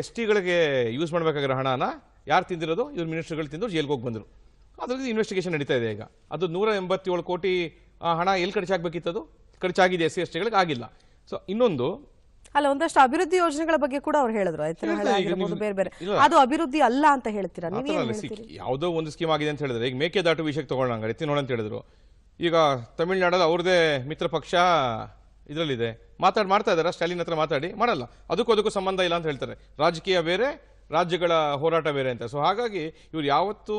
ಎಸ್ ಟಿಗಳಿಗೆ ಯೂಸ್ ಮಾಡಬೇಕಾಗಿರೋ ಹಣನ ಯಾರು ತಿಂದಿರೋದು? ಇವ್ರ ಮಿನಿಸ್ಟರ್ಗಳು ತಿಂದು ಜೈಲ್ಗೆ ಹೋಗಿ ಬಂದರು. ಅದ್ರಲ್ಲಿ ಇನ್ವೆಸ್ಟಿಗೇಷನ್ ನಡೀತಾ ಇದೆ ಈಗ. ಅದು ನೂರ ಎಂಬತ್ತೇಳು ಕೋಟಿ ಹಣ ಎಲ್ಲಿ ಖರ್ಚಾಗಬೇಕಿತ್ತದು ಖರ್ಚಾಗಿದೆ ಎಸ್ ಸಿ ಎಸ್ ಟಿಗಳಿಗೆ ಆಗಿಲ್ಲ. ಸೊ ಇನ್ನೊಂದು. ಅಲ್ಲ ಒಂದಷ್ಟು ಅಭಿವೃದ್ಧಿ ಯೋಜನೆಗಳ ಬಗ್ಗೆ ಕೂಡ ಅವ್ರು ಹೇಳಿದ್ರು. ಬೇರೆ ಬೇರೆ. ಅದು ಅಭಿವೃದ್ಧಿ ಅಲ್ಲ ಅಂತ ಹೇಳ್ತೀರಾ? ಯಾವುದೋ ಒಂದು ಸ್ಕೀಮ್ ಆಗಿದೆ ಅಂತ ಹೇಳಿದ್ರೆ ಈಗ ಮೇಕೆ ದಾಟು ವಿಷಯಕ್ಕೆ ತಗೊಳ್ಳಂಗ ಎತ್ತಿ ಅಂತ ಹೇಳಿದ್ರು. ಈಗ ತಮಿಳ್ನಾಡಲ್ಲಿ ಅವ್ರದೇ ಮಿತ್ರ ಪಕ್ಷ ಇದರಲ್ಲಿದೆ. ಮಾತಾಡಿ ಮಾಡ್ತಾ ಇದಾರೆ ಸ್ಟಾಲಿನ್ ಹತ್ರ ಮಾತಾಡಿ. ಮಾಡಲ್ಲ. ಅದಕ್ಕೂ ಅದಕ್ಕೂ ಸಂಬಂಧ ಇಲ್ಲ ಅಂತ ಹೇಳ್ತಾರೆ. ರಾಜಕೀಯ ಬೇರೆ ರಾಜ್ಯಗಳ ಹೋರಾಟ ಬೇರೆ ಅಂತ. ಸೊ ಹಾಗಾಗಿ ಇವ್ರು ಯಾವತ್ತೂ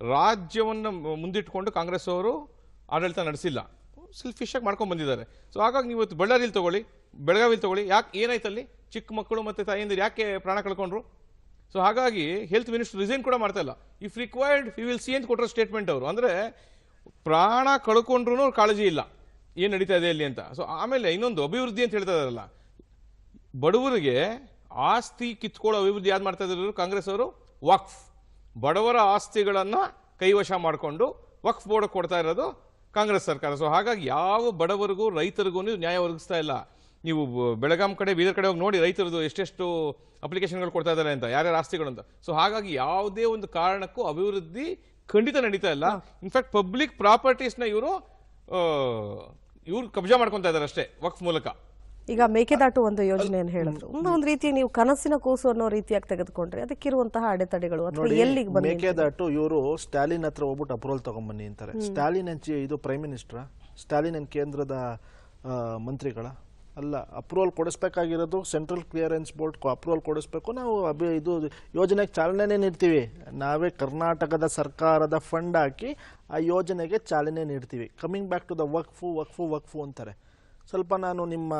ರಾಜ್ಯವನ್ನು ಮುಂದಿಟ್ಕೊಂಡು ಕಾಂಗ್ರೆಸ್ ಅವರು ಆಡಳಿತ ನಡೆಸಿಲ್ಲ. ಸೆಲ್ಫಿಶಾಗಿ ಮಾಡ್ಕೊಂಡು ಬಂದಿದ್ದಾರೆ. ಸೊ ಹಾಗಾಗಿ ನೀವು ಇವತ್ತು ಬಳ್ಳಾರಿಲಿ ತಗೊಳ್ಳಿ ಬೆಳಗಾವಿಲಿ ತಗೊಳ್ಳಿ, ಯಾಕೆ, ಏನಾಯ್ತು ಅಲ್ಲಿ? ಚಿಕ್ಕ ಮಕ್ಕಳು ಮತ್ತು ತಾಯಿಯಂದಿರು ಯಾಕೆ ಪ್ರಾಣ ಕಳ್ಕೊಂಡ್ರು? ಸೊ ಹಾಗಾಗಿ ಹೆಲ್ತ್ ಮಿನಿಸ್ಟರ್ ರಿಸೈನ್ ಕೂಡ ಮಾಡ್ತಾ ಇಲ್ಲ. If required we will see ಅಂತ ಕೊಟ್ಟರೆ ಸ್ಟೇಟ್ಮೆಂಟ್ ಅವರು. ಅಂದರೆ ಪ್ರಾಣ ಕಳ್ಕೊಂಡ್ರು ಕಾಳಜಿ ಇಲ್ಲ. ಏನು ನಡೀತಾ ಇದೆ ಇಲ್ಲಿ ಅಂತ. ಸೊ ಆಮೇಲೆ ಇನ್ನೊಂದು ಅಭಿವೃದ್ಧಿ ಅಂತ ಹೇಳ್ತಾ ಇದಾರಲ್ಲ ಬಡವರಿಗೆ ಆಸ್ತಿ ಕಿತ್ಕೊಳ್ಳೋ ಅಭಿವೃದ್ಧಿ ಯಾರು ಮಾಡ್ತಾ ಇದ್ರು ಕಾಂಗ್ರೆಸ್ ಅವರು ವಕ್ಫ್. ಬಡವರ ಆಸ್ತಿಗಳನ್ನು ಕೈವಶ ಮಾಡಿಕೊಂಡು ವಕ್ಫ್ ಬೋರ್ಡ್ ಕೊಡ್ತಾ ಇರೋದು ಕಾಂಗ್ರೆಸ್ ಸರ್ಕಾರ. ಸೊ ಹಾಗಾಗಿ ಯಾವ ಬಡವರಿಗೂ ರೈತರಿಗೂ ನೀವು ನ್ಯಾಯ ಒದಗಿಸ್ತಾ ಇಲ್ಲ. ನೀವು ಬೆಳಗಾಂ ಕಡೆ ಬೀದರ್ ಕಡೆ ಹೋಗಿ ನೋಡಿ ರೈತರದು ಎಷ್ಟೆಷ್ಟು ಅಪ್ಲಿಕೇಶನ್ಗಳು ಕೊಡ್ತಾ ಇದ್ದಾರೆ ಅಂತ ಯಾರ್ಯಾರ ಆಸ್ತಿಗಳು ಅಂತ. ಸೊ ಹಾಗಾಗಿ ಯಾವುದೇ ಒಂದು ಕಾರಣಕ್ಕೂ ಅಭಿವೃದ್ಧಿ ಖಂಡಿತ ನಡೀತಾ ಇಲ್ಲ. ಇನ್ಫ್ಯಾಕ್ಟ್ ಪಬ್ಲಿಕ್ ಪ್ರಾಪರ್ಟೀಸ್ನ ಇವರು ಇವ್ರು ಕಬ್ಜಾ ಮಾಡ್ಕೊತಾ ಇದ್ದಾರೆ ಅಷ್ಟೇ ವಕ್ಫ್ ಮೂಲಕ. ಈಗ ಮೇಕೆದಾಟು ಒಂದು ಯೋಜನೆಯನ್ನು ಹೇಳಿದ್ರು ಒಂದು ಒಂದು ರೀತಿ ನೀವು ಕನಸಿನ ಕೂಸು ಅನ್ನೋ ರೀತಿಯಾಗಿ ತೆಗೆದುಕೊಂಡ್ರೆ ಅದಕ್ಕಿರುವಂತಹ ಅಡೆತಡೆಗಳು ಅಥವಾ ಎಲ್ಲಿಗೆ ಬಂದ ಮೇಕೆದಾಟು ಇವರು ಸ್ಟಾಲಿನ್ ಹತ್ರ ಹೋಗ್ಬಿಟ್ಟು ಅಪ್ರೂವಲ್ ತಗೊಂಬನ್ನಿ ಅಂತಾರೆ. ಸ್ಟಾಲಿನ್ ಅಂಚೆ ಇದು ಪ್ರೈಮ್ ಮಿನಿಸ್ಟರ್ ಸ್ಟಾಲಿನ್ ಏನು ಕೇಂದ್ರದ ಮಂತ್ರಿಗಳ. ಅಲ್ಲ ಅಪ್ರೂವಲ್ ಕೊಡಿಸ್ಬೇಕಾಗಿರೋದು ಸೆಂಟ್ರಲ್ ಕ್ಲಿಯರೆನ್ಸ್ ಬೋರ್ಡ್ ಅಪ್ರೂವಲ್ ಕೊಡಿಸ್ಬೇಕು. ನಾವು ಅಭಿ ಇದು ಯೋಜನೆಗೆ ಚಾಲನೆ ನೀಡ್ತೀವಿ. ನಾವೇ ಕರ್ನಾಟಕದ ಸರ್ಕಾರದ ಫಂಡ್ ಹಾಕಿ ಆ ಯೋಜನೆಗೆ ಚಾಲನೆ ನೀಡ್ತೀವಿ. ಕಮಿಂಗ್ ಬ್ಯಾಕ್ ಟು ದ ವಕ್ಫು ವಕ್ಫು ವಕ್ಫು ಅಂತಾರೆ. ಸ್ವಲ್ಪ ನಾನು ನಿಮ್ಮ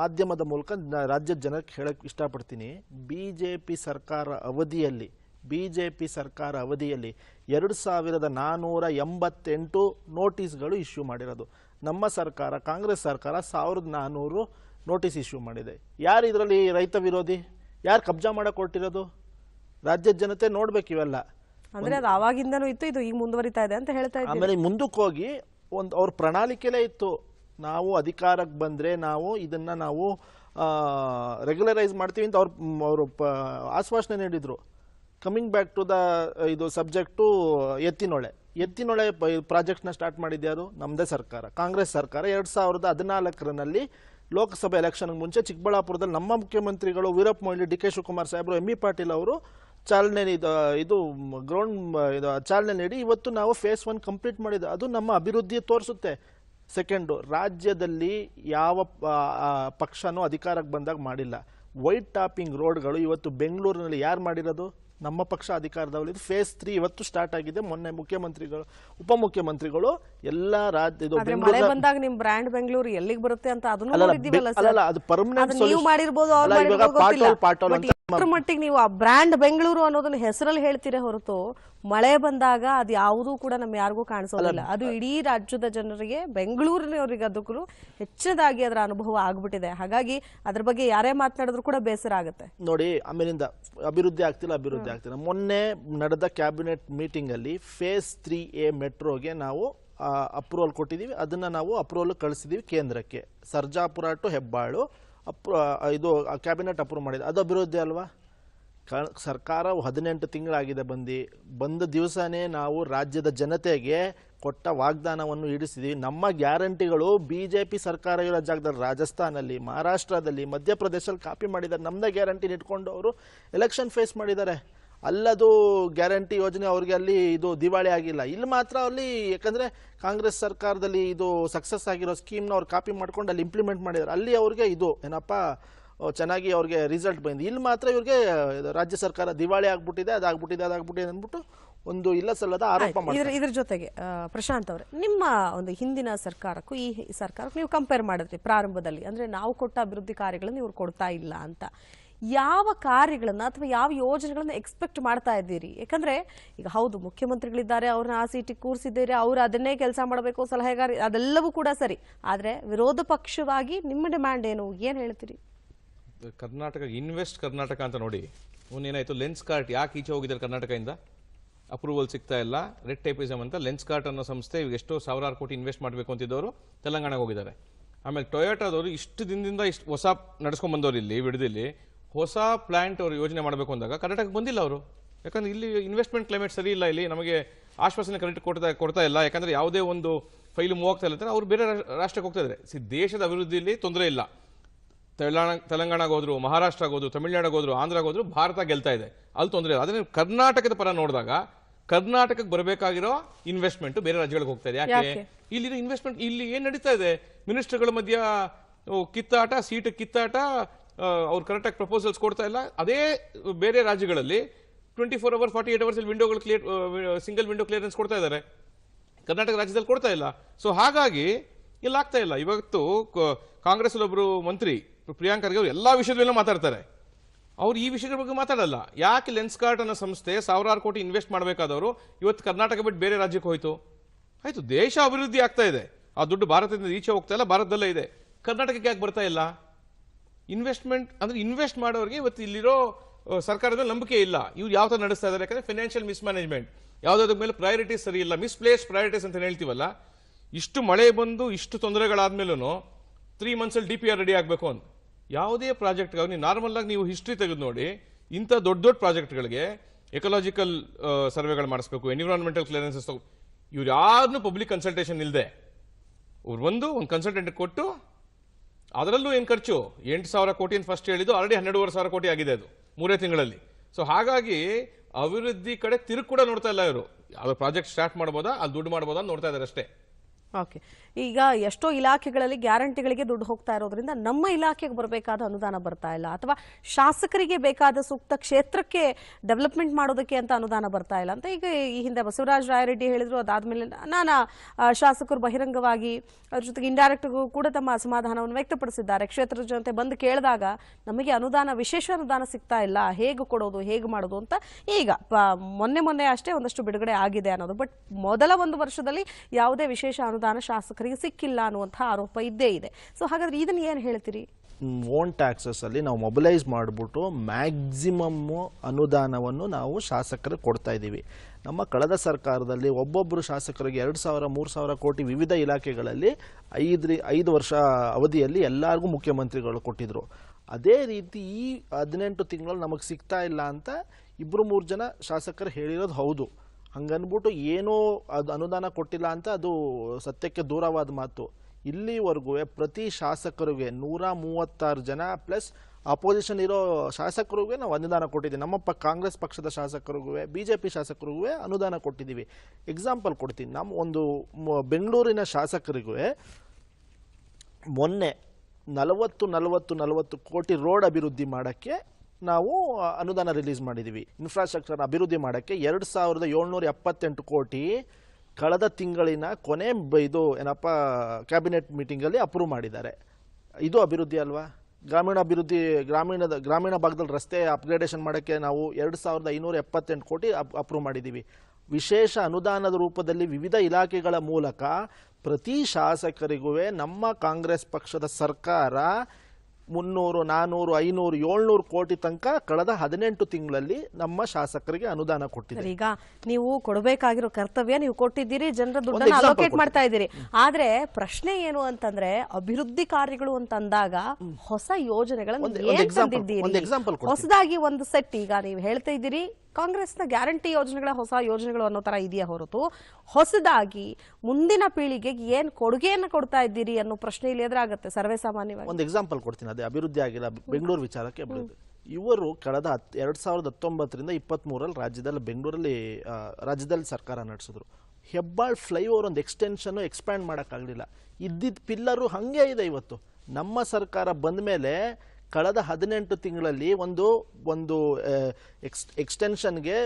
ಮಾಧ್ಯಮದ ಮೂಲಕ ರಾಜ್ಯದ ಜನಕ್ಕೆ ಹೇಳಕ್ಕೆ ಇಷ್ಟಪಡ್ತೀನಿ. ಬಿ ಜೆ ಪಿ ಸರ್ಕಾರ ಅವಧಿಯಲ್ಲಿ ಬಿ ಜೆ ಪಿ ಸರ್ಕಾರ ಅವಧಿಯಲ್ಲಿ ಎರಡು ಸಾವಿರದ ನಾನ್ನೂರ ಎಂಬತ್ತೆಂಟು ನೋಟಿಸ್ಗಳು ಇಶ್ಯೂ ಮಾಡಿರೋದು. ನಮ್ಮ ಸರ್ಕಾರ ಕಾಂಗ್ರೆಸ್ ಸರ್ಕಾರ ಸಾವಿರದ ನಾನ್ನೂರು ನೋಟಿಸ್ ಇಶ್ಯೂ ಮಾಡಿದೆ. ಯಾರು ಇದರಲ್ಲಿ ರೈತ ವಿರೋಧಿ? ಯಾರು ಕಬ್ಜಾ ಮಾಡಕ್ಕೆ ಕೊಟ್ಟಿರೋದು ರಾಜ್ಯದ ಜನತೆ ನೋಡ್ಬೇಕು ಇವೆಲ್ಲ. ಅಂದ್ರೆ ಅದು ಆವಾಗಿಂದನೂ ಇತ್ತು ಇದು ಈಗ ಮುಂದುವರಿತಾ ಇದೆ ಅಂತ ಹೇಳ್ತಾ ಇದ್ದೀವಿ ಆಮೇಲೆ ಮುಂದಕ್ಕೆ ಹೋಗಿ ಒಂದು ಅವ್ರ ಪ್ರಣಾಳಿಕೆಲೇ ಇತ್ತು. ನಾವು ಅಧಿಕಾರಕ್ಕೆ ಬಂದರೆ ನಾವು ಇದನ್ನು ನಾವು ರೆಗ್ಯುಲರೈಸ್ ಮಾಡ್ತೀವಿ ಅಂತ ಅವ್ರು ಅವರು ಆಶ್ವಾಸನೆ ನೀಡಿದರು. ಕಮಿಂಗ್ ಬ್ಯಾಕ್ ಟು ದ ಇದು ಸಬ್ಜೆಕ್ಟು ಎತ್ತಿನೊಳೆ. ಎತ್ತಿನೊಳೆ ಪ್ರಾಜೆಕ್ಟ್ನ ಸ್ಟಾರ್ಟ್ ಮಾಡಿದ್ಯಾರು ನಮ್ಮದೇ ಸರ್ಕಾರ. ಕಾಂಗ್ರೆಸ್ ಸರ್ಕಾರ. ಎರಡು ಸಾವಿರದ ಹದಿನಾಲ್ಕರಲ್ಲಿ ಲೋಕಸಭೆ ಎಲೆಕ್ಷನ್ಗೆ ಮುಂಚೆ ಚಿಕ್ಕಬಳ್ಳಾಪುರದಲ್ಲಿ ನಮ್ಮ ಮುಖ್ಯಮಂತ್ರಿಗಳು ವೀರಪ್ಪ ಮೊಯ್ಲಿ, ಡಿ ಕೆ ಶಿವಕುಮಾರ್ ಸಾಹೇಬರು, ಎಂ ಇ ಪಾಟೀಲ್ ಅವರು ಚಾಲನೆ ಇದು ಇದು ಗ್ರೌಂಡ್ ಇದು, ಚಾಲನೆ ನೀಡಿ ಇವತ್ತು ನಾವು ಫೇಸ್ ಒನ್ ಕಂಪ್ಲೀಟ್ ಮಾಡಿದ್ದು. ಅದು ನಮ್ಮ ಅಭಿವೃದ್ಧಿ ತೋರಿಸುತ್ತೆ. ಸೆಕೆಂಡು ರಾಜ್ಯದಲ್ಲಿ ಯಾವ ಪಕ್ಷನೂ ಅಧಿಕಾರಕ್ಕೆ ಬಂದಾಗ ಮಾಡಿಲ್ಲ. ವೈಟ್ ಟಾಪಿಂಗ್ ರೋಡ್ಗಳು ಇವತ್ತು ಬೆಂಗಳೂರಿನಲ್ಲಿ ಯಾರು ಮಾಡಿರೋದು? ನಮ್ಮ ಪಕ್ಷ ಅಧಿಕಾರದಲ್ಲಿ ಫೇಸ್ ತ್ರೀ ಇವತ್ತು ಸ್ಟಾರ್ಟ್ ಆಗಿದೆ. ಮೊನ್ನೆ ಮುಖ್ಯಮಂತ್ರಿಗಳು ಉಪಮುಖ್ಯಮಂತ್ರಿಗಳು ಎಲ್ಲ ರಾಜ್ಯ ಇದು ಮಳೆ ಬಂದಾಗ ನಿಮ್ ಬ್ರ್ಯಾಂಡ್ ಬೆಂಗಳೂರು ಎಲ್ಲಿಗೆ ಬರುತ್ತೆ ಅಂತ ಅದನ್ನು ಅದು solution. ಮಾಡಿರ್ಬೋದು ಮಟ್ಟಿಗೆ ನೀವು ಆ ಬ್ರ್ಯಾಂಡ್ ಬೆಂಗಳೂರು ಅನ್ನೋದನ್ನ ಹೆಸರಲ್ಲಿ ಹೇಳ್ತೀರಾ ಹೊರತು ಮಳೆ ಬಂದಾಗ ಅದು ಯಾವುದೂ ಕೂಡ ನಮ್ಮ ಯಾರಿಗೂ ಕಾಣಿಸೋದಿಲ್ಲ. ಅದು ಇಡೀ ರಾಜ್ಯದ ಜನರಿಗೆ ಬೆಂಗಳೂರಿನವರಿಗೆ ಅದಕ್ಕೂ ಹೆಚ್ಚದಾಗಿ ಅದರ ಅನುಭವ ಆಗ್ಬಿಟ್ಟಿದೆ. ಹಾಗಾಗಿ ಅದ್ರ ಬಗ್ಗೆ ಯಾರೇ ಮಾತನಾಡಿದ್ರು ಕೂಡ ಬೇಸರ ಆಗುತ್ತೆ. ನೋಡಿ ಆಮೇಲಿಂದ ಅಭಿವೃದ್ಧಿ ಆಗ್ತಿಲ್ಲ ಅಭಿವೃದ್ಧಿ ಆಗ್ತಿಲ್ಲ. ಮೊನ್ನೆ ನಡೆದ ಕ್ಯಾಬಿನೆಟ್ ಮೀಟಿಂಗ್ ಅಲ್ಲಿ ಫೇಸ್ ತ್ರೀ ಎ ಮೆಟ್ರೋಗೆ ನಾವು ಅಪ್ರೂವಲ್ ಕೊಟ್ಟಿದ್ದೀವಿ ಅದನ್ನ ನಾವು ಅಪ್ರೂವಲ್ ಕಳಿಸಿದ್ದೀವಿ ಕೇಂದ್ರಕ್ಕೆ. ಸರ್ಜಾಪುರ ಟು ಹೆಬ್ಬಾಳು ಅಪ್ರೂ ಇದು ಕ್ಯಾಬಿನೆಟ್ ಅಪ್ರೂವ್ ಮಾಡಿದೆ. ಅದು ಅಭಿವೃದ್ಧಿ ಅಲ್ವಾ? ಕ ಸರ್ಕಾರ ಹದಿನೆಂಟು ತಿಂಗಳಾಗಿದೆ ಬಂದು, ಬಂದ ದಿವಸನೇ ನಾವು ರಾಜ್ಯದ ಜನತೆಗೆ ಕೊಟ್ಟ ವಾಗ್ದಾನವನ್ನು ಇಡಿಸಿದ್ವಿ ನಮ್ಮ ಗ್ಯಾರಂಟಿಗಳು ಬಿ ಜೆ ಪಿ ಸರ್ಕಾರ ಇರೋ ಜಾಗದಲ್ಲಿ, ರಾಜಸ್ಥಾನಲ್ಲಿ, ಮಹಾರಾಷ್ಟ್ರದಲ್ಲಿ ಮಧ್ಯಪ್ರದೇಶದಲ್ಲಿ ಕಾಪಿ ಮಾಡಿದ್ದಾರೆ. ನಮ್ಮದೇ ಗ್ಯಾರಂಟಿ ಇಟ್ಕೊಂಡು ಅವರು ಎಲೆಕ್ಷನ್ ಫೇಸ್ ಮಾಡಿದ್ದಾರೆ. ಅಲ್ಲದು ಗ್ಯಾರಂಟಿ ಯೋಜನೆ ಅವ್ರಿಗೆ ಅಲ್ಲಿ ಇದು ದಿವಾಳಿ ಆಗಿಲ್ಲ. ಇಲ್ಲಿ ಮಾತ್ರ ಅಲ್ಲಿ, ಯಾಕಂದರೆ ಕಾಂಗ್ರೆಸ್ ಸರ್ಕಾರದಲ್ಲಿ ಇದು ಸಕ್ಸಸ್ ಆಗಿರೋ ಸ್ಕೀಮ್ನ ಅವ್ರು ಕಾಪಿ ಮಾಡ್ಕೊಂಡು ಅಲ್ಲಿ ಇಂಪ್ಲಿಮೆಂಟ್ ಮಾಡಿದ್ದಾರೆ. ಅಲ್ಲಿ ಅವ್ರಿಗೆ ಇದು ಏನಪ್ಪ ಚೆನ್ನಾಗಿ ಅವ್ರಿಗೆ ರಿಸಲ್ಟ್ ಬಂದಿದೆ. ಇಲ್ಲಿ ಮಾತ್ರ ಇವ್ರಿಗೆ ರಾಜ್ಯ ಸರ್ಕಾರ ದಿವಾಳಿ ಆಗ್ಬಿಟ್ಟಿದೆ ಅದಾಗ್ಬಿಟ್ಟಿದೆ ಅದಾಗ್ಬಿಟ್ಟಿದೆ ಅಂದ್ಬಿಟ್ಟು ಒಂದು ಇಲ್ಲ ಸಲ್ಲದ ಆರೋಪ ಮಾಡಿದ್ರೆ ಇದ್ರ ಇದ್ರ ಜೊತೆಗೆ ಪ್ರಶಾಂತ್ ಅವರೇ ನಿಮ್ಮ ಒಂದು ಹಿಂದಿನ ಸರ್ಕಾರಕ್ಕೂ ಈ ಸರ್ಕಾರಕ್ಕೂ ನೀವು ಕಂಪೇರ್ ಮಾಡಿದ್ರಿ ಪ್ರಾರಂಭದಲ್ಲಿ. ಅಂದ್ರೆ ನಾವು ಕೊಟ್ಟ ಅಭಿವೃದ್ಧಿ ಕಾರ್ಯಗಳನ್ನು ಇವ್ರು ಕೊಡ್ತಾ ಇಲ್ಲ ಅಂತ. ಯಾವ ಕಾರ್ಯಗಳನ್ನು ಅಥವಾ ಯಾವ ಯೋಜನೆಗಳನ್ನು ಎಕ್ಸ್ಪೆಕ್ಟ್ ಮಾಡ್ತಾ ಇದ್ದೀರಿ? ಯಾಕಂದ್ರೆ ಈಗ ಹೌದು ಮುಖ್ಯಮಂತ್ರಿಗಳಿದ್ದಾರೆ ಅವ್ರನ್ನ ಆ ಸೀಟಿಗೆ ಕೂರಿಸಿದ್ದೀರಿ ಅವರು ಅದನ್ನೇ ಕೆಲಸ ಮಾಡಬೇಕು ಸಲಹೆಗಾರ ಅದೆಲ್ಲವೂ ಕೂಡ ಸರಿ. ಆದ್ರೆ ವಿರೋಧ ಪಕ್ಷವಾಗಿ ನಿಮ್ಮ ಡಿಮ್ಯಾಂಡ್ ಏನು? ಏನ್ ಹೇಳ್ತೀರಿ? ಕರ್ನಾಟಕ, ಇನ್ವೆಸ್ಟ್ ಕರ್ನಾಟಕ ಅಂತ ನೋಡಿ. ಏನಾಯಿತು? ಲೆನ್ಸ್ ಕಾರ್ಟ್ ಯಾಕೆ ಈಚೆ ಹೋಗಿದ್ದಾರೆ ಕರ್ನಾಟಕದಿಂದ? ಅಪ್ರೂವಲ್ ಸಿಗ್ತಾ ಇಲ್ಲ. ರೆಡ್ ಟೈಪಿಸಮ್ ಅಂತ ಲೆನ್ಸ್ ಕಾರ್ಟ್ ಅನ್ನೋ ಸಂಸ್ಥೆ ಇವಾಗ ಎಷ್ಟೋ ಸಾವಿರಾರು ಕೋಟಿ ಇನ್ವೆಸ್ಟ್ ಮಾಡಬೇಕು ಅಂತಿದ್ದವರು ತೆಲಂಗಾಣಕ್ಕೆ ಹೋಗಿದ್ದಾರೆ. ಆಮೇಲೆ ಟೊಯೋಟಾದವರು ಇಷ್ಟು ದಿನದಿಂದ ಇಷ್ಟು ಹೊಸ ನಡೆಸ್ಕೊಂಡು ಬಂದವರು ಇಲ್ಲಿ ಬಿಡದಿಲ್ಲಿ. ಹೊಸ ಪ್ಲಾಂಟ್ ಅವರು ಯೋಜನೆ ಮಾಡಬೇಕು ಅಂದಾಗ ಕರ್ನಾಟಕಕ್ಕೆ ಬಂದಿಲ್ಲ ಅವರು. ಯಾಕಂದ್ರೆ ಇಲ್ಲಿ ಇನ್ವೆಸ್ಟ್ಮೆಂಟ್ ಕ್ಲೈಮೇಟ್ ಸರಿ ಇಲ್ಲ ಇಲ್ಲಿ. ನಮಗೆ ಆಶ್ವಾಸನೆ ಕರೆಕ್ಟ್ ಕೊಡ್ತಾ ಕೊಡ್ತಾ ಇಲ್ಲ. ಯಾಕಂದ್ರೆ ಯಾವುದೇ ಒಂದು ಫೈಲು ಮೂವ್ ಆಗ್ತಾ ಇಲ್ಲ ಅವರು ಬೇರೆ ರಾಷ್ಟ್ರಕ್ಕೆ ಹೋಗ್ತಾ ಇದ್ದಾರೆ ಸಿ ದೇಶದ ಅಭಿವೃದ್ಧಿಯಲ್ಲಿ ತೊಂದರೆ ಇಲ್ಲ. ತೆಲಂಗಾಣ ತೆಲಂಗಾಣಗೆ ಹೋದ್ರು ಮಹಾರಾಷ್ಟ್ರಗೆ ಹೋದ್ರು ತಮಿಳ್ನಾಡಿಗೆ ಹೋದ್ರು ಆಂಧ್ರಗೆ ಹೋದ್ರು ಭಾರತ ಗೆಲ್ತಾ ಇದೆ. ಅಲ್ಲಿ ತೊಂದರೆ ಇಲ್ಲ. ಅದನ್ನ ಕರ್ನಾಟಕದ ಪರ ನೋಡಿದಾಗ ಕರ್ನಾಟಕಕ್ಕೆ ಬರಬೇಕಾಗಿರೋ ಇನ್ವೆಸ್ಟ್ಮೆಂಟ್ ಬೇರೆ ರಾಜ್ಯಗಳಿಗೆ ಹೋಗ್ತಾ ಇದೆ. ಯಾಕೆ? ಇಲ್ಲಿರೋ ಇಲ್ಲಿನ ಇನ್ವೆಸ್ಟ್ಮೆಂಟ್ ಇಲ್ಲಿ ಏನ್ ನಡೀತಾ ಇದೆ? ಮಿನಿಸ್ಟರ್ಗಳ ಮಧ್ಯ ಕಿತ್ತಾಟ ಸೀಟ್ ಕಿತ್ತಾಟ ಅವ್ರು ಕರೆಕ್ಟಾಗಿ ಪ್ರಪೋಸಲ್ಸ್ ಕೊಡ್ತಾ ಇಲ್ಲ. ಅದೇ ಬೇರೆ ರಾಜ್ಯಗಳಲ್ಲಿ twenty four hour forty eight hours ವಿಂಡೋಗಳು clear single window clearance ಕೊಡ್ತಾ ಇದ್ದಾರೆ. ಕರ್ನಾಟಕ ರಾಜ್ಯದಲ್ಲಿ ಕೊಡ್ತಾ ಇಲ್ಲ. ಸೊ ಹಾಗಾಗಿ ಇಲ್ಲಿ ಆಗ್ತಾ ಇಲ್ಲ. ಇವತ್ತು ಕಾಂಗ್ರೆಸ್ ಒಬ್ಬರು ಮಂತ್ರಿ ಪ್ರಿಯಾಂಕ್ ಖರ್ಗೆ ಅವರು ಎಲ್ಲ ವಿಷಯದ ಮೇಲೆ ಮಾತಾಡ್ತಾರೆ. ಅವ್ರು ಈ ವಿಷಯಗಳ ಬಗ್ಗೆ ಮಾತಾಡಲ್ಲ. ಯಾಕೆ ಲೆನ್ಸ್ ಕಾರ್ಟ್ ಅನ್ನೋ ಸಂಸ್ಥೆ ಸಾವಿರಾರು ಕೋಟಿ ಇನ್ವೆಸ್ಟ್ ಮಾಡಬೇಕಾದವರು ಇವತ್ತು ಕರ್ನಾಟಕ ಬಿಟ್ಟು ಬೇರೆ ರಾಜ್ಯಕ್ಕೆ ಹೋಯ್ತು? ಆಯಿತು, ದೇಶ ಅಭಿವೃದ್ಧಿ ಆಗ್ತಾ ಇದೆ. ಆ ದುಡ್ಡು ಭಾರತದಿಂದ ಈಚೆ ಹೋಗ್ತಾ ಇಲ್ಲ, ಭಾರತದಲ್ಲೇ ಇದೆ. ಕರ್ನಾಟಕಕ್ಕೆ ಯಾಕೆ ಬರ್ತಾ ಇಲ್ಲ? ಇನ್ವೆಸ್ಟ್ಮೆಂಟ್ ಅಂದರೆ ಇನ್ವೆಸ್ಟ್ ಮಾಡೋರಿಗೆ ಇವತ್ತು ಇಲ್ಲಿರೋ ಸರ್ಕಾರದ ನಂಬಿಕೆ ಇಲ್ಲ. ಇವ್ರು ಯಾವ ಥರ ನಡೆಸ್ತಾ ಇದ್ದಾರೆ? ಯಾಕಂದರೆ ಫೈನಾನ್ಷಿಯಲ್ ಮಿಸ್ಮ್ಯಾನೇಜ್ಮೆಂಟ್ ಯಾವುದಾದ್ರ ಮೇಲೆ ಪ್ರಯಾರಿಟೀಸ್ ಸರಿ ಇಲ್ಲ. ಮಿಸ್ಪ್ಲೇಸ್ ಪ್ರಯಾರಿಟೀಸ್ ಅಂತ ಹೇಳ್ತೀವಲ್ಲ, ಇಷ್ಟು ಮಳೆ ಬಂದು ಇಷ್ಟು ತೊಂದರೆಗಳಾದ್ಮೇಲೂ ತ್ರೀ ಮಂತ್ಸಲ್ಲಿ ಡಿ ಪಿ ಆರ್ ರೆಡಿ ಆಗಬೇಕು ಅಂತ. ಯಾವುದೇ ಪ್ರಾಜೆಕ್ಟ್ಗಾಗಿ ನೀವು ನಾರ್ಮಲ್ ಆಗಿ ನೀವು ಹಿಸ್ಟ್ರಿ ತೆಗೆದು ನೋಡಿ, ಇಂಥ ದೊಡ್ಡ ದೊಡ್ಡ ಪ್ರಾಜೆಕ್ಟ್ಗಳಿಗೆ ಎಕಲಾಜಿಕಲ್ ಸರ್ವೆಗಳು ಮಾಡಿಸ್ಬೇಕು ಎನ್ವಿರಾನ್ಮೆಂಟಲ್ ಕ್ಲಿಯರೆನ್ಸಸ್ ಇವ್ರು ಯಾರನ್ನೂ ಪಬ್ಲಿಕ್ ಕನ್ಸಲ್ಟೇಷನ್ ಇಲ್ಲದೆ ಅವ್ರು ಬಂದು ಒಂದು ಕನ್ಸಲ್ಟೆಂಟ್ ಕೊಟ್ಟು, ಅದರಲ್ಲೂ ಏನು ಖರ್ಚು? ಎಂಟು ಸಾವಿರ ಕೋಟಿ ಅಂತ ಫಸ್ಟ್ ಹೇಳಿದ್ದು ಆಲ್ರೆಡಿ ಹನ್ನೆರಡುವರೆ ಸಾವಿರ ಕೋಟಿ ಆಗಿದೆ ಅದು, ಮೂರೇ ತಿಂಗಳಲ್ಲಿ. ಸೊ ಹಾಗಾಗಿ ಅಭಿವೃದ್ಧಿ ಕಡೆ ತಿರುಗಿ ಕೂಡ ನೋಡ್ತಾ ಇಲ್ಲ ಇವರು. ಯಾವ ಪ್ರಾಜೆಕ್ಟ್ ಸ್ಟಾರ್ಟ್ ಮಾಡ್ಬೋದಾ, ಅಲ್ಲಿ ದುಡ್ಡು ಮಾಡ್ಬೋದಾ ನೋಡ್ತಾ ಇದ್ದಾರೆ ಅಷ್ಟೇ. ಓಕೆ ಈಗ ಎಷ್ಟೋ ಇಲಾಖೆಗಳಲ್ಲಿ ಗ್ಯಾರಂಟಿಗಳಿಗೆ ದುಡ್ಡು ಹೋಗ್ತಾ ಇರೋದ್ರಿಂದ ನಮ್ಮ ಇಲಾಖೆಗೆ ಬರಬೇಕಾದ ಅನುದಾನ ಬರ್ತಾ ಇಲ್ಲ. ಅಥವಾ ಶಾಸಕರಿಗೆ ಬೇಕಾದ ಸೂಕ್ತ ಕ್ಷೇತ್ರಕ್ಕೆ ಡೆವಲಪ್ಮೆಂಟ್ ಮಾಡೋದಕ್ಕೆ ಅಂತ ಅನುದಾನ ಬರ್ತಾ ಇಲ್ಲ ಅಂತ. ಈಗ ಈ ಹಿಂದೆ ಬಸವರಾಜ ರಾಯರೆಡ್ಡಿ ಹೇಳಿದ್ರು, ಅದಾದ್ಮೇಲೆ ನಾನಾ ಶಾಸಕರು ಬಹಿರಂಗವಾಗಿ ಅದ್ರ ಜೊತೆಗೆ ಇಂಡೈರೆಕ್ಟ್ ಕೂಡ ತಮ್ಮ ಅಸಮಾಧಾನವನ್ನು ವ್ಯಕ್ತಪಡಿಸಿದ್ದಾರೆ. ಕ್ಷೇತ್ರದ ಜನತೆ ಬಂದು ಕೇಳಿದಾಗ ನಮಗೆ ಅನುದಾನ, ವಿಶೇಷ ಅನುದಾನ ಸಿಗ್ತಾ ಇಲ್ಲ. ಹೇಗೆ ಕೊಡೋದು, ಹೇಗೆ ಮಾಡೋದು ಅಂತ ಈಗ ಮೊನ್ನೆ ಮೊನ್ನೆ ಅಷ್ಟೇ ಒಂದಷ್ಟು ಬಿಡುಗಡೆ ಆಗಿದೆ ಅನ್ನೋದು. ಬಟ್ ಮೊದಲ ಒಂದು ವರ್ಷದಲ್ಲಿ ಯಾವುದೇ ವಿಶೇಷ ಅನುದಾನ ಶಾಸಕರಿಗೆ ಸಿಕ್ಕಿಲ್ಲ ಅನ್ನುವಂತಹ ಆರೋಪ ಇದ್ದೇ ಇದೆ. ಸೊ ಹಾಗಾದ್ರೆ ಇದನ್ನ ಏನು ಹೇಳ್ತೀರಿ? ಓನ್ ಟ್ಯಾಕ್ಸಸ್ ಅಲ್ಲಿ ನಾವು ಮೊಬಿಲೈಸ್ ಮಾಡಿಬಿಟ್ಟು ಮ್ಯಾಕ್ಸಿಮಮ್ ಅನುದಾನವನ್ನು ನಾವು ಶಾಸಕರಿಗೆ ಕೊಡ್ತಾ ಇದ್ದೀವಿ. ನಮ್ಮ ಕಳೆದ ಸರ್ಕಾರದಲ್ಲಿ ಒಬ್ಬೊಬ್ಬರು ಶಾಸಕರಿಗೆ ಎರಡು ಸಾವಿರ, ಮೂರು ಸಾವಿರ ಕೋಟಿ ವಿವಿಧ ಇಲಾಖೆಗಳಲ್ಲಿ ಐದು ಐದು ವರ್ಷ ಅವಧಿಯಲ್ಲಿ ಎಲ್ಲರಿಗೂ ಮುಖ್ಯಮಂತ್ರಿಗಳು ಕೊಟ್ಟಿದ್ರು. ಅದೇ ರೀತಿ ಈ ಹದಿನೆಂಟು ತಿಂಗಳಲ್ಲಿ ನಮಗೆ ಸಿಗ್ತಾ ಇಲ್ಲ ಅಂತ ಇಬ್ಬರು ಮೂರು ಜನ ಶಾಸಕರು ಹೇಳಿರೋದು ಹೌದು. ಹಂಗನ್ಬಿಟ್ಟು ಏನೋ ಅದು ಅನುದಾನ ಕೊಟ್ಟಿಲ್ಲ ಅಂತ ಅದು ಸತ್ಯಕ್ಕೆ ದೂರವಾದ ಮಾತು. ಇಲ್ಲಿವರೆಗೂ ಪ್ರತಿ ಶಾಸಕರಿಗೆ ನೂರ ಮೂವತ್ತಾರು ಜನ ಪ್ಲಸ್ ಅಪೋಸಿಷನ್ ಇರೋ ಶಾಸಕರಿಗೂ ನಾವು ಅನುದಾನ ಕೊಟ್ಟಿದ್ದೀವಿ. ನಮ್ಮ ಕಾಂಗ್ರೆಸ್ ಪಕ್ಷದ ಶಾಸಕರಿಗೂ ಬಿ ಜೆ ಪಿ ಶಾಸಕರಿಗೂ ಅನುದಾನ ಕೊಟ್ಟಿದ್ದೀವಿ. ಎಕ್ಸಾಂಪಲ್ ಕೊಡ್ತೀನಿ. ನಮ್ಮ ಒಂದು ಬೆಂಗಳೂರಿನ ಶಾಸಕರಿಗೂ ಮೊನ್ನೆ ನಲವತ್ತು ನಲವತ್ತು ನಲವತ್ತು ಕೋಟಿ ರೋಡ್ ಅಭಿವೃದ್ಧಿ ಮಾಡೋಕ್ಕೆ ನಾವು ಅನುದಾನ ರಿಲೀಸ್ ಮಾಡಿದ್ದೀವಿ ಇನ್ಫ್ರಾಸ್ಟ್ರಕ್ಚರ್ ಅಭಿವೃದ್ಧಿ ಮಾಡೋಕ್ಕೆ ಎರಡು ಸಾವಿರದ ಏಳ್ನೂರ ಎಪ್ಪತ್ತೆಂಟು ಕೋಟಿ ಕಳೆದ ತಿಂಗಳಿನ ಕೊನೆ ಇದು ಏನಪ್ಪ ಕ್ಯಾಬಿನೆಟ್ ಮೀಟಿಂಗಲ್ಲಿ ಅಪ್ರೂವ್ ಮಾಡಿದ್ದಾರೆ. ಇದು ಅಭಿವೃದ್ಧಿ ಅಲ್ವಾ? ಗ್ರಾಮೀಣ ಅಭಿವೃದ್ಧಿ, ಗ್ರಾಮೀಣದ, ಗ್ರಾಮೀಣ ಭಾಗದಲ್ಲಿ ರಸ್ತೆ ಅಪ್ಗ್ರೇಡೇಷನ್ ಮಾಡೋಕ್ಕೆ ನಾವು ಎರಡು ಸಾವಿರದ ಐನೂರ ಎಪ್ಪತ್ತೆಂಟು ಕೋಟಿ ಅಪ್ ಅಪ್ರೂವ್ ಮಾಡಿದ್ದೀವಿ ವಿಶೇಷ ಅನುದಾನದ ರೂಪದಲ್ಲಿ ವಿವಿಧ ಇಲಾಖೆಗಳ ಮೂಲಕ ಪ್ರತಿ ಶಾಸಕರಿಗೂ ನಮ್ಮ ಕಾಂಗ್ರೆಸ್ ಪಕ್ಷದ ಸರ್ಕಾರ ಮುನ್ನೂರು ನಾನೂರು ಐನೂರು ಏಳ್ನೂರು ಕೋಟಿ ತನಕ ಕಳೆದ ಹದಿನೆಂಟು ತಿಂಗಳಲ್ಲಿ ನಮ್ಮ ಶಾಸಕರಿಗೆ ಅನುದಾನ ಕೊಟ್ಟಿದೆ. ಈಗ ನೀವು ಕೊಡಬೇಕಾಗಿರೋ ಕರ್ತವ್ಯ ನೀವು ಕೊಟ್ಟಿದ್ದೀರಿ ಜನರ ದುಡ್ಡನ್ನು ಅಲೋಕೇಟ್ ಮಾಡ್ತಾ ಇದ್ದೀರಿ. ಆದ್ರೆ ಪ್ರಶ್ನೆ ಏನು ಅಂತಂದ್ರೆ ಅಭಿವೃದ್ಧಿ ಕಾರ್ಯಗಳು ಅಂತ ಅಂದಾಗ ಹೊಸ ಯೋಜನೆಗಳನ್ನು. ಹೊಸದಾಗಿ ಒಂದು ಸೆಟ್ ಈಗ ನೀವು ಹೇಳ್ತಾ ಇದ್ದೀರಿ ಕಾಂಗ್ರೆಸ್ನ ಗ್ಯಾರಂಟಿ ಯೋಜನೆಗಳ ಹೊಸ ಯೋಜನೆಗಳು ಅನ್ನೋ ತರ ಇದೆಯಾ ಹೊರತು? ಹೊಸದಾಗಿ ಮುಂದಿನ ಪೀಳಿಗೆಗೆ ಏನ್ ಕೊಡುಗೆಯನ್ನು ಕೊಡ್ತಾ ಇದ್ದೀರಿ ಅನ್ನೋ ಪ್ರಶ್ನೆ ಇಲ್ಲಿ ಎದುರಾಗುತ್ತೆ ಸರ್ವೇ ಸಾಮಾನ್ಯವಾಗಿ. ಒಂದು ಎಕ್ಸಾಂಪಲ್ ಕೊಡ್ತೀನಿ ಅದೇ ಅಭಿವೃದ್ಧಿ ಆಗಿಲ್ಲ ಬೆಂಗಳೂರು ವಿಚಾರಕ್ಕೆ ಇವರು ಕಳೆದ ಹತ್ ಎರಡು ಸಾವಿರದ ಹತ್ತೊಂಬತ್ತರಿಂದ ಇಪ್ಪತ್ತ್ಮೂರಲ್ಲಿ ರಾಜ್ಯದಲ್ಲಿ ಬೆಂಗಳೂರಲ್ಲಿ ರಾಜ್ಯದಲ್ಲಿ ಸರ್ಕಾರ ನಡೆಸಿದ್ರು. ಹೆಬ್ಬಾಳ್ ಫ್ಲೈಓವರ್ ಒಂದು ಎಕ್ಸ್ಟೆನ್ಷನ್ನು ಎಕ್ಸ್ಪ್ಯಾಂಡ್ ಮಾಡೋಕ್ಕಾಗಲಿಲ್ಲ. ಇದ್ದಿದ್ದ ಪಿಲ್ಲರು ಹಾಗೆ ಇದೆ ಇವತ್ತು. ನಮ್ಮ ಸರ್ಕಾರ ಬಂದ ಮೇಲೆ ಕಳೆದ ಹದಿನೆಂಟು ತಿಂಗಳಲ್ಲಿ ಒಂದು ಒಂದು ಎಕ್ಸ್, ಎಕ್ಸ್ಟೆನ್ಷನ್ಗೆ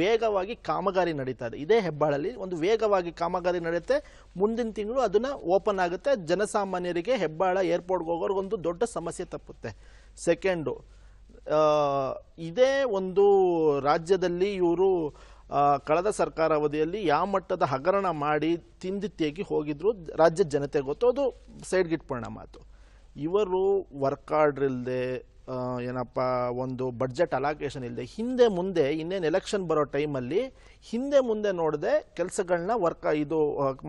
ವೇಗವಾಗಿ ಕಾಮಗಾರಿ ನಡೀತಾ ಇದೆ. ಇದೇ ಹೆಬ್ಬಾಳಲ್ಲಿ ಒಂದು ವೇಗವಾಗಿ ಕಾಮಗಾರಿ ನಡೆಯುತ್ತೆ. ಮುಂದಿನ ತಿಂಗಳು ಅದನ್ನು ಓಪನ್ ಆಗುತ್ತೆ. ಜನಸಾಮಾನ್ಯರಿಗೆ ಹೆಬ್ಬಾಳ ಏರ್ಪೋರ್ಟ್ಗೆ ಹೋಗೋರ್ಗೊಂದು ದೊಡ್ಡ ಸಮಸ್ಯೆ ತಪ್ಪುತ್ತೆ. ಸೆಕೆಂಡು ಇದೇ ಒಂದು ರಾಜ್ಯದಲ್ಲಿ ಇವರು ಕಳೆದ ಸರ್ಕಾರ ಅವಧಿಯಲ್ಲಿ ಯಾವ ಮಟ್ಟದ ಹಗರಣ ಮಾಡಿ ತಿಂದಿ ತೇಗಿ ಹೋಗಿದ್ರು. ರಾಜ್ಯದ ಜನತೆ ಗೊತ್ತು. ಅದು ಸೈಡ್ಗಿಟ್ಪೋಣ ಮಾತು. ಇವರು ವರ್ಕ್ ಆರ್ಡ್ರ್ ಇಲ್ಲದೆ ಏನಪ್ಪ ಒಂದು ಬಡ್ಜೆಟ್ ಅಲಾಕೇಶನ್ ಇಲ್ಲದೆ ಹಿಂದೆ ಮುಂದೆ ಇನ್ನೇನು ಎಲೆಕ್ಷನ್ ಬರೋ ಟೈಮಲ್ಲಿ ಹಿಂದೆ ಮುಂದೆ ನೋಡದೆ ಕೆಲಸಗಳನ್ನ ವರ್ಕ್ ಇದು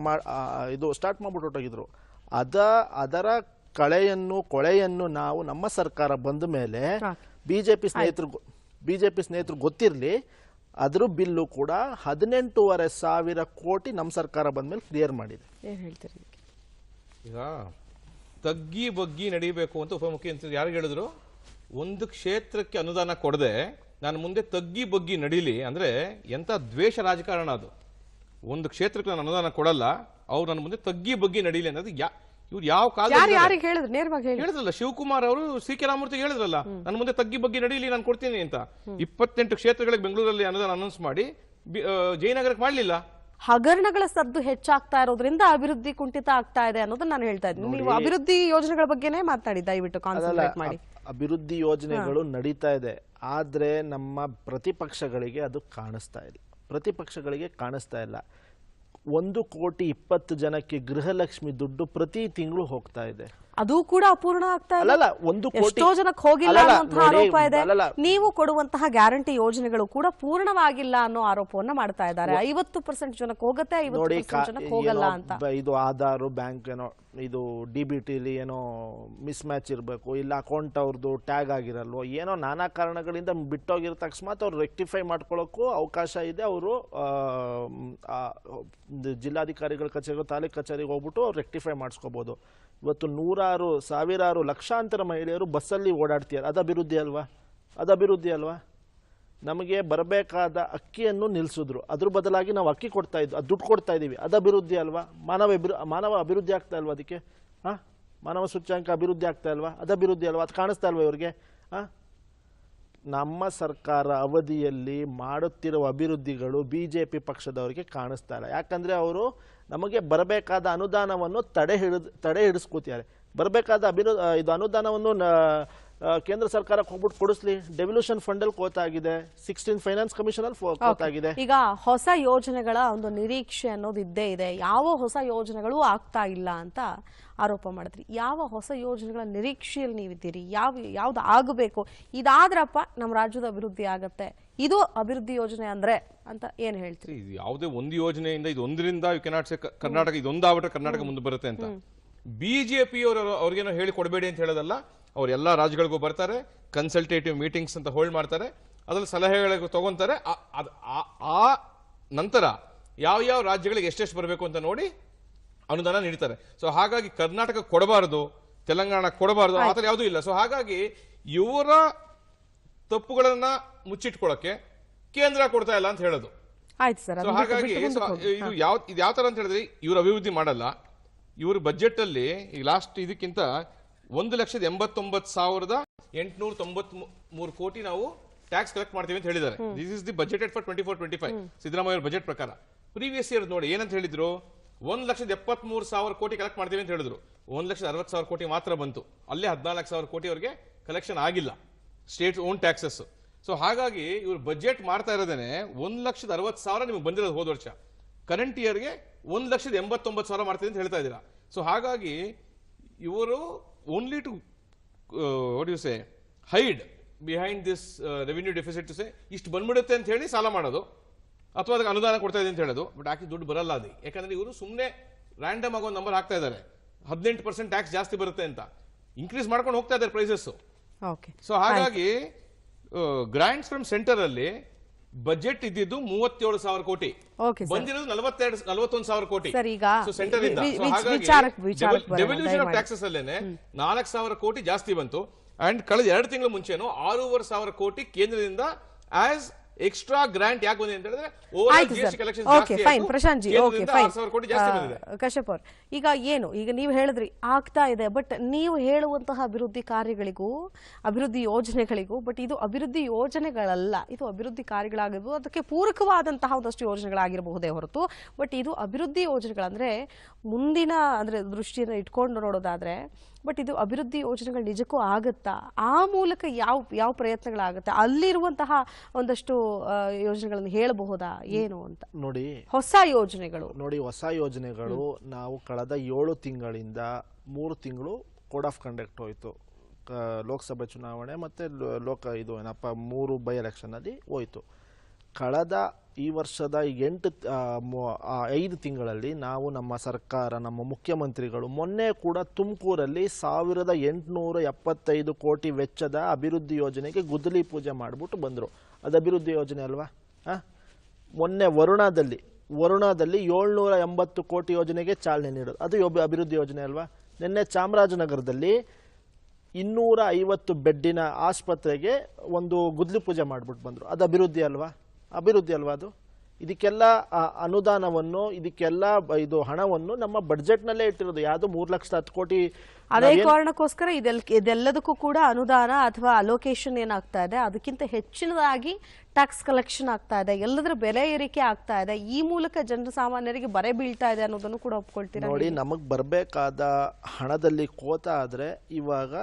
ಮಾ- ಇದು ಸ್ಟಾರ್ಟ್ ಮಾಡ್ಬಿಟ್ಟು ಹೊರಟೋಗಿದ್ರು. ಅದ ಅದರ ಕಳೆಯನ್ನು ಕೊಳೆಯನ್ನು ನಾವು ನಮ್ಮ ಸರ್ಕಾರ ಬಂದ ಮೇಲೆ ಬಿ ಜೆ ಪಿ ಸ್ನೇಹಿತರು ಬಿ ಜೆ ಪಿ ಸ್ನೇಹಿತರು ಗೊತ್ತಿರಲಿ ಅದ್ರ ಬಿಲ್ಲು ಕೂಡ ಹದಿನೆಂಟೂವರೆ ಸಾವಿರ ಕೋಟಿ ನಮ್ಮ ಸರ್ಕಾರ ಬಂದ ಮೇಲೆ ಕ್ಲಿಯರ್ ಮಾಡಿದೆ. ಏನ್ ಹೇಳ್ತೀರಿ ಈಗ ತಗ್ಗಿ ಬಗ್ಗಿ ನಡೀಬೇಕು ಅಂತ ಉಪಮುಖ್ಯಮಂತ್ರಿ ಯಾರು ಹೇಳಿದ್ರು? ಒಂದು ಕ್ಷೇತ್ರಕ್ಕೆ ಅನುದಾನ ಕೊಡದೆ ನಾನು ಮುಂದೆ ತಗ್ಗಿ ಬಗ್ಗಿ ನಡೀಲಿ ಅಂದ್ರೆ ಎಂತ ದ್ವೇಷ ರಾಜಕಾರಣ ಅದು. ಒಂದು ಕ್ಷೇತ್ರಕ್ಕೆ ನಾನು ಅನುದಾನ ಕೊಡಲ್ಲ ಅವ್ರು ನನ್ನ ಮುಂದೆ ತಗ್ಗಿ ಬಗ್ಗಿ ನಡೀಲಿ ಅನ್ನೋದು ಯಾ ಇವ್ರು ಯಾವ ಕಾಲ ಹೇಳಿದ್ರಲ್ಲ ಶಿವಕುಮಾರ್ ಅವರು ಸಿ ಕೆ ರಾಮಮೂರ್ತಿ ಹೇಳಿದ್ರಲ್ಲ ನನ್ನ ಮುಂದೆ ತಗ್ಗಿ ಬಗ್ಗೆ ನಡೀಲಿ ನಾನು ಕೊಡ್ತೀನಿ ಅಂತ. ಇಪ್ಪತ್ತೆಂಟು ಕ್ಷೇತ್ರಗಳಿಗೆ ಬೆಂಗಳೂರಲ್ಲಿ ಅನುದಾನ ಅನೌನ್ಸ್ ಮಾಡಿ ಜಯನಗರಕ್ಕೆ ಮಾಡಲಿಲ್ಲ. ಹಗರಣಗಳ ಸದ್ದು ಹೆಚ್ಚಾಗ್ತಾ ಇರೋದ್ರಿಂದ ಅಭಿವೃದ್ಧಿ ಕುಂಠಿತ ಆಗ್ತಾ ಇದೆ ಅನ್ನೋದನ್ನ ನಾನು ಹೇಳ್ತಾ ಇದ್ದೀನಿ. ನೀವು ಅಭಿವೃದ್ಧಿ ಯೋಜನೆಗಳ ಬಗ್ಗೆನೇ ಮಾತಾಡಿ ದಯವಿಟ್ಟು ಕಾನ್ಸಂಟ್ರೇಟ್ ಮಾಡಿ. ಅಭಿವೃದ್ಧಿ ಯೋಜನೆಗಳು ನಡೀತಾ ಇದೆ. ಆದ್ರೆ ನಮ್ಮ ಪ್ರತಿಪಕ್ಷಗಳಿಗೆ ಅದು ಕಾಣಿಸ್ತಾ ಇಲ್ಲ. ಪ್ರತಿಪಕ್ಷಗಳಿಗೆ ಕಾಣಿಸ್ತಾ ಇಲ್ಲ. ಒಂದು ಕೋಟಿ ಇಪ್ಪತ್ತು ಜನಕ್ಕೆ ಗೃಹಲಕ್ಷ್ಮಿ ದುಡ್ಡು ಪ್ರತಿ ತಿಂಗಳು ಹೋಗ್ತಾ ಇದೆ. ಅದು ಕೂಡ ಅಪೂರ್ಣ ಆಗ್ತಾ ಇಲ್ಲ ಒಂದು ಎಷ್ಟೋ ಜನಕ್ಕೆ ಹೋಗಿಲ್ಲ ಅಂತ ಅನ್ನುವಂತಹ ಆರೋಪ ಇದೆ. ನೀವು ಕೊಡುವಂತಹ ಗ್ಯಾರಂಟಿ ಯೋಜನೆಗಳು ಕೂಡ ಪೂರ್ಣವಾಗಿಲ್ಲ ಅನ್ನೋ ಆರೋಪವನ್ನ ಮಾಡ್ತಾ ಇದ್ದಾರೆ. ಐವತ್ತು ಪರ್ಸೆಂಟ್ ಜನಕ್ಕೆ ಹೋಗುತ್ತೆ ಐವತ್ತು ಜನಕ್ಕೆ ಹೋಗಲ್ಲ ಅಂತ. ಇದು ಆಧಾರ್ ಬ್ಯಾಂಕ್ ಏನೋ ಇದು ಡಿ ಬಿ ಟಿಲಿ ಏನೋ ಮಿಸ್ ಮ್ಯಾಚ್ ಇರಬೇಕು ಇಲ್ಲ ಅಕೌಂಟ್ ಅವ್ರದ್ದು ಟ್ಯಾಗ್ ಆಗಿರಲ್ವೋ ಏನೋ ನಾನಾ ಕಾರಣಗಳಿಂದ ಬಿಟ್ಟೋಗಿರೋ ತಕ್ಷಣ ಅವ್ರು ರೆಕ್ಟಿಫೈ ಮಾಡ್ಕೊಳ್ಳೋಕ್ಕೂ ಅವಕಾಶ ಇದೆ. ಅವರು ಜಿಲ್ಲಾಧಿಕಾರಿಗಳ ಕಚೇರಿ ತಾಲೂಕು ಕಚೇರಿಗೆ ಹೋಗ್ಬಿಟ್ಟು ಅವ್ರು ರೆಕ್ಟಿಫೈ ಮಾಡಿಸ್ಕೋಬೋದು. ಇವತ್ತು ನೂರಾರು ಸಾವಿರಾರು ಲಕ್ಷಾಂತರ ಮಹಿಳೆಯರು ಬಸ್ಸಲ್ಲಿ ಓಡಾಡ್ತಿದ್ದಾರೆ. ಅದು ಅಭಿವೃದ್ಧಿ ಅಲ್ವಾ? ಅದು ಅಭಿವೃದ್ಧಿ ಅಲ್ವಾ? ನಮಗೆ ಬರಬೇಕಾದ ಅಕ್ಕಿಯನ್ನು ನಿಲ್ಲಿಸಿದ್ರು. ಅದ್ರ ಬದಲಾಗಿ ನಾವು ಅಕ್ಕಿ ಕೊಡ್ತಾ ಇದ್ವಿ ಅದು ದುಡ್ಡು ಕೊಡ್ತಾ ಇದ್ದೀವಿ ಅದು ಅಭಿವೃದ್ಧಿ ಅಲ್ವಾ? ಮಾನವ ಮಾನವ ಅಭಿವೃದ್ಧಿ ಆಗ್ತಾ ಇಲ್ವಾ ಅದಕ್ಕೆ? ಹಾಂ? ಮಾನವ ಸೂಚ್ಯಾಂಕ ಅಭಿವೃದ್ಧಿ ಆಗ್ತಾ ಇಲ್ವಾ? ಅದು ಅಭಿವೃದ್ಧಿ ಅಲ್ವಾ? ಅದು ಕಾಣಿಸ್ತಾ ಇಲ್ವಾ ಇವ್ರಿಗೆ? ಹಾಂ? ನಮ್ಮ ಸರ್ಕಾರ ಅವಧಿಯಲ್ಲಿ ಮಾಡುತ್ತಿರುವ ಅಭಿವೃದ್ಧಿಗಳು ಬಿ ಜೆ ಪಿ ಪಕ್ಷದವರಿಗೆ ಕಾಣಿಸ್ತಾ ಇಲ್ಲ. ಯಾಕಂದರೆ ಅವರು ನಮಗೆ ಬರಬೇಕಾದ ಅನುದಾನವನ್ನು ತಡೆ ಹಿಡಿದು, ತಡೆ ಹಿಡಿಸ್ಕೋತಿದ್ದಾರೆ. ಬರಬೇಕಾದ ಅಭಿನ ಇದು ಅನುದಾನವನ್ನು ನ- ಕೇಂದ್ರ ಸರ್ಕಾರಕ್ಕೆ ಹೋಗ್ಬಿಟ್ಟು ಕೊಡಿಸ್ಲಿ. ಡೆವಲ್ಯೂಷನ್ ಫಂಡಲ್ಲಿ ಕೋತಾಗಿದೆ. ಸಿಕ್ಸ್ಟೀನ್ ಫೈನಾನ್ಸ್ ಕಮಿಷನಲ್ಲಿ ಕೋತಾಗಿದೆ. ಈಗ ಹೊಸ ಯೋಜನೆಗಳ ಒಂದು ನಿರೀಕ್ಷೆ ಅನ್ನೋದು ಇದ್ದೇ ಇದೆ. ಯಾವ ಹೊಸ ಯೋಜನೆಗಳು ಆಗ್ತಾ ಇಲ್ಲ ಅಂತ ಆರೋಪ ಮಾಡಿದ್ರಿ. ಯಾವ ಹೊಸ ಯೋಜನೆಗಳ ನಿರೀಕ್ಷೆಯಲ್ಲಿ ನೀವಿದ್ದೀರಿ? ಯಾವ ಯಾವ್ದು ಆಗಬೇಕು? ಇದಾದ್ರಪ್ಪ ನಮ್ಮ ರಾಜ್ಯದ ಅಭಿವೃದ್ಧಿ ಆಗತ್ತೆ. ಇದು ಅಭಿವೃದ್ಧಿ ಯೋಜನೆ ಅಂದ್ರೆ ಅಂತ ಏನ್ ಹೇಳ್ತೀರಿ? ಇದು ಯಾವುದೇ ಒಂದು ಯೋಜನೆಯಿಂದ ಇದು ಒಂದರಿಂದ ಯು ಕೆನಾಟ್ ಕರ್ನಾಟಕ ಇದೊಂದು ಆಗ್ಬಿಟ್ರೆ ಕರ್ನಾಟಕ ಮುಂದೆ ಬರುತ್ತೆ ಅಂತ. ಬಿಜೆಪಿ ಅವರು ಅವ್ರಿಗೇನೋ ಹೇಳಿ ಕೊಡಬೇಡಿ ಅಂತ ಹೇಳೋದಲ್ಲ ಅವ್ರು ಎಲ್ಲ ರಾಜ್ಯಗಳಿಗೂ ಬರ್ತಾರೆ ಕನ್ಸಲ್ಟೇಟಿವ್ ಮೀಟಿಂಗ್ಸ್ ಅಂತ ಹೋಲ್ಡ್ ಮಾಡ್ತಾರೆ ಅದ್ರಲ್ಲಿ ಸಲಹೆಗಳಿಗೆ ತಗೊಂತಾರೆ ಆ- ನಂತರ ಯಾವ ಯಾವ ರಾಜ್ಯಗಳಿಗೆ ಎಷ್ಟೆಷ್ಟು ಬರಬೇಕು ಅಂತ ನೋಡಿ ಅನುದಾನ ನೀಡ್ತಾರೆ. ಸೊ ಹಾಗಾಗಿ ಕರ್ನಾಟಕ ಕೊಡಬಾರದು ತೆಲಂಗಾಣ ಕೊಡಬಾರದು ಆ ಥರ ಯಾವುದೂ ಇಲ್ಲ. ಸೊ ಹಾಗಾಗಿ ಇವರ ತಪ್ಪುಗಳನ್ನ ಮುಚ್ಚಿಟ್ಕೊಳ್ಳೋಕೆ ಕೇಂದ್ರ ಕೊಡ್ತಾ ಇಲ್ಲ ಅಂತ ಹೇಳೋದು. ಆಯ್ತು ಸರ್ ಸೊ ಹಾಗಾಗಿ ಇದು ಯಾವ ಇದು ಯಾವ ತರ ಅಂತ ಹೇಳಿದ್ರೆ ಇವರು ಅಭಿವೃದ್ಧಿ ಮಾಡಲ್ಲ. ಇವರು ಬಜೆಟ್ ಅಲ್ಲಿ ಈಗ ಲಾಸ್ಟ್ ಇದಕ್ಕಿಂತ ಒಂದು ಲಕ್ಷದ ಎಂಬತ್ತೊಂಬತ್ತು ಸಾವಿರದ ಎಂಟುನೂರ ತೊಂಬತ್ ಮೂರು ಕೋಟಿ ನಾವು ಟ್ಯಾಕ್ಸ್ ಕಲೆಕ್ಟ್ ಮಾಡ್ತೀವಿ ಅಂತ ಹೇಳಿದ್ದಾರೆ. This is the budgeted for twenty four twenty five Siddaramaiah budget ಪ್ರಕಾರ. ಪ್ರೀವಿಯಸ್ ಇಯರ್ ನೋಡಿ ಏನಂತ ಹೇಳಿದ್ರು? ಒಂದ್ ಲಕ್ಷದ ಎಪ್ಪತ್ಮೂರು ಸಾವಿರ ಕೋಟಿ ಕಲೆಕ್ಟ್ ಮಾಡ್ತೀವಿ ಅಂತ ಹೇಳಿದ್ರು. ಒಂದ್ ಲಕ್ಷದ ಅರವತ್ತು ಸಾವಿರ ಕೋಟಿ ಮಾತ್ರ ಬಂತು. ಅಲ್ಲೇ ಹದಿನಾಲ್ಕು ಸಾವಿರ ಕೋಟಿ ಅವರಿಗೆ ಕಲೆಕ್ಷನ್ ಆಗಿಲ್ಲ. ಸ್ಟೇಟ್ ಓನ್ ಟ್ಯಾಕ್ಸಸ್ ಸೊ ಹಾಗಾಗಿ ಇವರು ಬಜೆಟ್ ಮಾಡ್ತಾ ಇರೋದೇನೆ ಒಂದ್ ಲಕ್ಷದ ಅರವತ್ತು ಸಾವಿರ ನಿಮಗೆ ಬಂದಿರೋದು ಹೋದ ವರ್ಷ. ಕರೆಂಟ್ ಇಯರ್ಗೆ ಒಂದು ಲಕ್ಷದ ಎಂಬತ್ತೊಂಬತ್ತು ಸಾವಿರ ಮಾಡ್ತೀನಿ ಅಂತ ಹೇಳ್ತಾ ಇದ್ದೀರಾ. ಸೊ ಹಾಗಾಗಿ ಇವರು only to what you say hide behind this revenue deficit to say ಇಷ್ಟು ಬಂದ್ಬಿಡುತ್ತೆ ಅಂತ ಹೇಳಿ ಸಾಲ ಮಾಡೋದು. ಅಥವಾ ಅದಕ್ಕೆ ಅನುದಾನ ಕೊಡ್ತಾ ಇದೆ ಅಂತ ಹೇಳೋದು. ಬಟ್ ಆಕೆ ದುಡ್ಡು ಬರಲ್ಲ ಅದು ಯಾಕಂದ್ರೆ ಇವರು ಸುಮ್ಮನೆ ರ್ಯಾಂಡಮ್ ಆಗೋ ಒಂದು ನಂಬರ್ ಹಾಕ್ತಾ ಇದ್ದಾರೆ. ಹದಿನೆಂಟು ಪರ್ಸೆಂಟ್ ಟ್ಯಾಕ್ಸ್ ಜಾಸ್ತಿ ಬರುತ್ತೆ ಅಂತ. ಇನ್ಕ್ರೀಸ್ ಮಾಡ್ಕೊಂಡು ಹೋಗ್ತಾ ಇದ್ದಾರೆ ಪ್ರೈಸಸ್ಸು ಓಕೆ ಸೊ ಹಾಗಾಗಿ ಗ್ರಾಂಟ್ಸ್ ಫ್ರಮ್ ಸೆಂಟರ್ ಅಲ್ಲಿ ಬಜೆಟ್ ಇದ್ದಿದ್ದು ಮೂವತ್ತೇಳು ಸಾವಿರ ಕೋಟಿ. ಬಂದಿರೋದು ನಲವತ್ತೆರಡು ನಲವತ್ತೊಂದು ಸಾವಿರ ಕೋಟಿ. ಸೆಂಟರ್ ಇಂದ. ಡೆವಲ್ಯೂಷನ್ ಆಫ್ ಟ್ಯಾಕ್ಸಸ್ ಅಲ್ಲೇನೆ ನಾಲ್ಕು ಸಾವಿರ ಕೋಟಿ ಜಾಸ್ತಿ ಬಂತು. ಅಂಡ್ ಕಳೆದ ಎರಡು ತಿಂಗಳ ಮುಂಚೆನೂ ಆರೂವರೆ ಸಾವಿರ ಕೋಟಿ ಕೇಂದ್ರದಿಂದ ಆಸ್ ಎಕ್ಸ್ಟ್ರಾ ಗ್ರಾಂಟ್ ಯಾಕೆ ಬಂದಿದೆ ಅಂತ ಹೇಳಿದ್ರೆ over collection okay fine Prashant ji okay fine ಸಾವಿರ ಕೋಟಿ ಜಾಸ್ತಿ ಬಂದಿದೆ. ಕಶ್ಯಪ್ ಈಗ ಏನು? ಈಗ ನೀವು ಹೇಳಿದ್ರಿ ಆಗ್ತಾ ಇದೆ ಬಟ್ ನೀವು ಹೇಳುವಂತಹ ಅಭಿವೃದ್ಧಿ ಕಾರ್ಯಗಳಿಗೂ ಅಭಿವೃದ್ಧಿ ಯೋಜನೆಗಳಿಗೂ ಬಟ್ ಇದು ಅಭಿವೃದ್ಧಿ ಯೋಜನೆಗಳಲ್ಲ ಇದು ಅಭಿವೃದ್ಧಿ ಕಾರ್ಯಗಳಾಗಿರ್ಬೋದು ಅದಕ್ಕೆ ಪೂರಕವಾದಂತಹ ಒಂದಷ್ಟು ಯೋಜನೆಗಳಾಗಿರಬಹುದೇ ಹೊರತು ಬಟ್ ಇದು ಅಭಿವೃದ್ಧಿ ಯೋಜನೆಗಳಂದರೆ ಮುಂದಿನ ಅಂದ್ರೆ ದೃಷ್ಟಿಯನ್ನು ಇಟ್ಕೊಂಡು ನೋಡೋದಾದ್ರೆ ಬಟ್ ಇದು ಅಭಿವೃದ್ಧಿ ಯೋಜನೆಗಳು ನಿಜಕ್ಕೂ ಆಗುತ್ತಾ? ಆ ಮೂಲಕ ಯಾವ ಯಾವ ಪ್ರಯತ್ನಗಳಾಗುತ್ತೆ? ಅಲ್ಲಿರುವಂತಹ ಒಂದಷ್ಟು ಯೋಜನೆಗಳನ್ನು ಹೇಳಬಹುದಾ? ಏನು ಅಂತ? ನೋಡಿ ಹೊಸ ಯೋಜನೆಗಳು. ನೋಡಿ ಹೊಸ ಯೋಜನೆಗಳು ನಾವು ಕಳೆದ ಏಳು ತಿಂಗಳಿಂದ ಮೂರು ತಿಂಗಳು ಕೋಡ್ ಆಫ್ ಕಂಡಕ್ಟ್ ಹೋಯಿತು. ಲೋಕಸಭೆ ಚುನಾವಣೆ ಮತ್ತು ಲೋಕ ಇದು ಏನಪ್ಪ, ಮೂರು ಬೈ ಎಲೆಕ್ಷನಲ್ಲಿ ಹೋಯಿತು. ಕಳೆದ ಈ ವರ್ಷದ ಎಂಟು ಐದು ತಿಂಗಳಲ್ಲಿ ನಾವು ನಮ್ಮ ಸರ್ಕಾರ, ನಮ್ಮ ಮುಖ್ಯಮಂತ್ರಿಗಳು ಮೊನ್ನೆ ಕೂಡ ತುಮಕೂರಲ್ಲಿ ಸಾವಿರದ ಎಂಟುನೂರ ಎಪ್ಪತ್ತೈದು ಕೋಟಿ ವೆಚ್ಚದ ಅಭಿವೃದ್ಧಿ ಯೋಜನೆಗೆ ಗುದ್ದಲಿ ಪೂಜೆ ಮಾಡಿಬಿಟ್ಟು ಬಂದರು. ಅದು ಅಭಿವೃದ್ಧಿ ಯೋಜನೆ ಅಲ್ವಾ? ಹಾಂ? ಮೊನ್ನೆ ವರುಣಾದಲ್ಲಿ ವರುಣಾದಲ್ಲಿ ಏಳ್ನೂರ ಎಂಬತ್ತು ಕೋಟಿ ಯೋಜನೆಗೆ ಚಾಲನೆ ನೀಡೋದು. ಅದು ಒಬ್ಬ ಅಭಿವೃದ್ಧಿ ಯೋಜನೆ ಅಲ್ವಾ? ನಿನ್ನೆ ಚಾಮರಾಜನಗರದಲ್ಲಿ ಇನ್ನೂರ ಐವತ್ತು ಬೆಡ್ಡಿನ ಆಸ್ಪತ್ರೆಗೆ ಒಂದು ಗುದ್ಲಿ ಪೂಜೆ ಮಾಡಿಬಿಟ್ಟು ಬಂದರು. ಅದು ಅಭಿವೃದ್ಧಿ ಅಲ್ವಾ? ಅಭಿವೃದ್ಧಿ ಅಲ್ವಾ ಅದು? ಇದಕ್ಕೆಲ್ಲ ಅನುದಾನವನ್ನು ಇದಕ್ಕೆಲ್ಲ ಇದು ಹಣವನ್ನು ನಮ್ಮ ಬಡ್ಜೆಟ್ನಲ್ಲೇ ಇಟ್ಟಿರೋದು. ಯಾವುದು ಮೂರು ಲಕ್ಷದ ಹತ್ತು ಕೋಟಿ ಅದೇ ಕಾರಣಕ್ಕೋಸ್ಕರ ಇದೆಲ್ ಇದೆಲ್ಲದಕ್ಕೂ ಕೂಡ ಅನುದಾನ ಅಥವಾ ಅಲೋಕೇಶನ್ ಏನಾಗ್ತಾ ಇದೆ ಅದಕ್ಕಿಂತ ಹೆಚ್ಚಿನದಾಗಿ ಟ್ಯಾಕ್ಸ್ ಕಲೆಕ್ಷನ್ ಆಗ್ತಾ ಇದೆ ಎಲ್ಲದರ ಬೆಲೆ ಏರಿಕೆ ಆಗ್ತಾ ಇದೆ. ಈ ಮೂಲಕ ಜನರ ಸಾಮಾನ್ಯರಿಗೆ ಬರೆ ಬೀಳ್ತಾ ಇದೆ ಅನ್ನೋದನ್ನು ಕೂಡ ಒಪ್ಕೊಳ್ತೀರಾ ನೋಡಿ ನಮಗೆ ಬರಬೇಕಾದ ಹಣದಲ್ಲಿ ಕೋತ ಆದರೆ ಇವಾಗ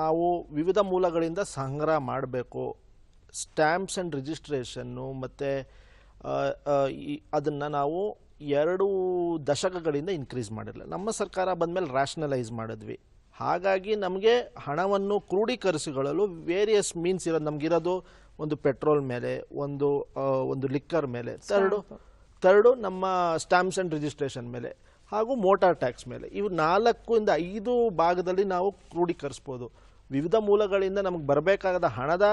ನಾವು ವಿವಿಧ ಮೂಲಗಳಿಂದ ಸಂಗ್ರಹ ಮಾಡಬೇಕು. ಸ್ಟ್ಯಾಂಪ್ಸ್ ಆ್ಯಂಡ್ ರಿಜಿಸ್ಟ್ರೇಷನ್ನು ಮತ್ತು ಅದನ್ನು ನಾವು ಎರಡು ದಶಕಗಳಿಂದ ಇನ್ಕ್ರೀಸ್ ಮಾಡಿರಲಿಲ್ಲ. ನಮ್ಮ ಸರ್ಕಾರ ಬಂದಮೇಲೆ ರ್ಯಾಷನಲೈಸ್ ಮಾಡಿದ್ವಿ. ಹಾಗಾಗಿ ನಮಗೆ ಹಣವನ್ನು ಕ್ರೋಢೀಕರಿಸಿಕೊಳ್ಳಲು ವೇರಿಯಸ್ ಮೀನ್ಸ್ ಇರೋದು ನಮಗಿರೋದು ಒಂದು ಪೆಟ್ರೋಲ್ ಮೇಲೆ ಒಂದು ಒಂದು ಲಿಕ್ಕರ್ ಮೇಲೆ ತರ್ಡು ತರ್ಡು ನಮ್ಮ ಸ್ಟ್ಯಾಂಪ್ಸ್ ಆ್ಯಂಡ್ ರಿಜಿಸ್ಟ್ರೇಷನ್ ಮೇಲೆ ಹಾಗೂ ಮೋಟಾರ್ ಟ್ಯಾಕ್ಸ್ ಮೇಲೆ. ಇವು ನಾಲ್ಕರಿಂದ ಐದು ಭಾಗದಲ್ಲಿ ನಾವು ಕ್ರೋಢೀಕರಿಸ್ಬೋದು ವಿವಿಧ ಮೂಲಗಳಿಂದ ನಮಗೆ ಬರಬೇಕಾದ ಹಣದ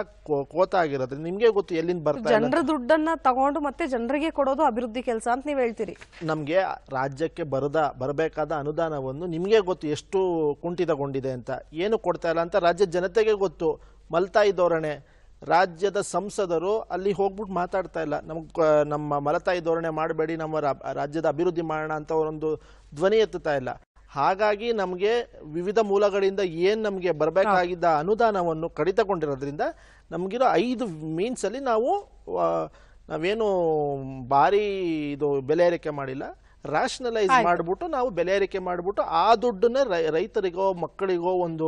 ಕೋತ ಆಗಿರೋದ್ರೆ ನಿಮಗೆ ಗೊತ್ತು ಎಲ್ಲಿಂದ ಬರ್ತಾ ಜನರ ದುಡ್ಡನ್ನ ತಗೊಂಡು ಮತ್ತೆ ಜನರಿಗೆ ಕೊಡೋದು ಅಭಿವೃದ್ಧಿ ಕೆಲಸ ಅಂತ ನೀವು ಹೇಳ್ತೀರಿ. ನಮಗೆ ರಾಜ್ಯಕ್ಕೆ ಬರದ ಬರಬೇಕಾದ ಅನುದಾನವನ್ನು ನಿಮಗೆ ಗೊತ್ತು ಎಷ್ಟು ಕುಂಠಿತಗೊಂಡಿದೆ ಅಂತ. ಏನು ಕೊಡ್ತಾ ಇಲ್ಲ ಅಂತ ರಾಜ್ಯದ ಜನತೆಗೆ ಗೊತ್ತು. ಮಲ್ತಾಯಿ ಧೋರಣೆ ರಾಜ್ಯದ ಸಂಸದರು ಅಲ್ಲಿ ಹೋಗ್ಬಿಟ್ಟು ಮಾತಾಡ್ತಾ ಇಲ್ಲ. ನಮ್ಗೆ ನಮ್ಮ ಮಲತಾಯಿ ಧೋರಣೆ ಮಾಡಬೇಡಿ ನಮ್ಮ ರಾಜ್ಯದ ಅಭಿವೃದ್ಧಿ ಮಾಡೋಣ ಅಂತ ಅವರೊಂದು ಧ್ವನಿ ಎತ್ತುತ್ತಾ ಇಲ್ಲ. ಹಾಗಾಗಿ ನಮಗೆ ವಿವಿಧ ಮೂಲಗಳಿಂದ ಏನು ನಮಗೆ ಬರಬೇಕಾಗಿದ್ದ ಅನುದಾನವನ್ನು ಕಡಿತಗೊಂಡಿರೋದ್ರಿಂದ ನಮಗಿರೋ ಐದು ಮೀನ್ಸಲ್ಲಿ ನಾವು ನಾವೇನು ಭಾರಿ ಇದು ಬೆಲೆ ಏರಿಕೆ ಮಾಡಿಲ್ಲ. ರಾಷನಲೈಸ್ ಮಾಡಿಬಿಟ್ಟು ನಾವು ಬೆಲೆ ಏರಿಕೆ ಮಾಡಿಬಿಟ್ಟು ಆ ದುಡ್ಡನ್ನ ರೈ- ರೈತರಿಗೋ ಮಕ್ಕಳಿಗೋ ಒಂದು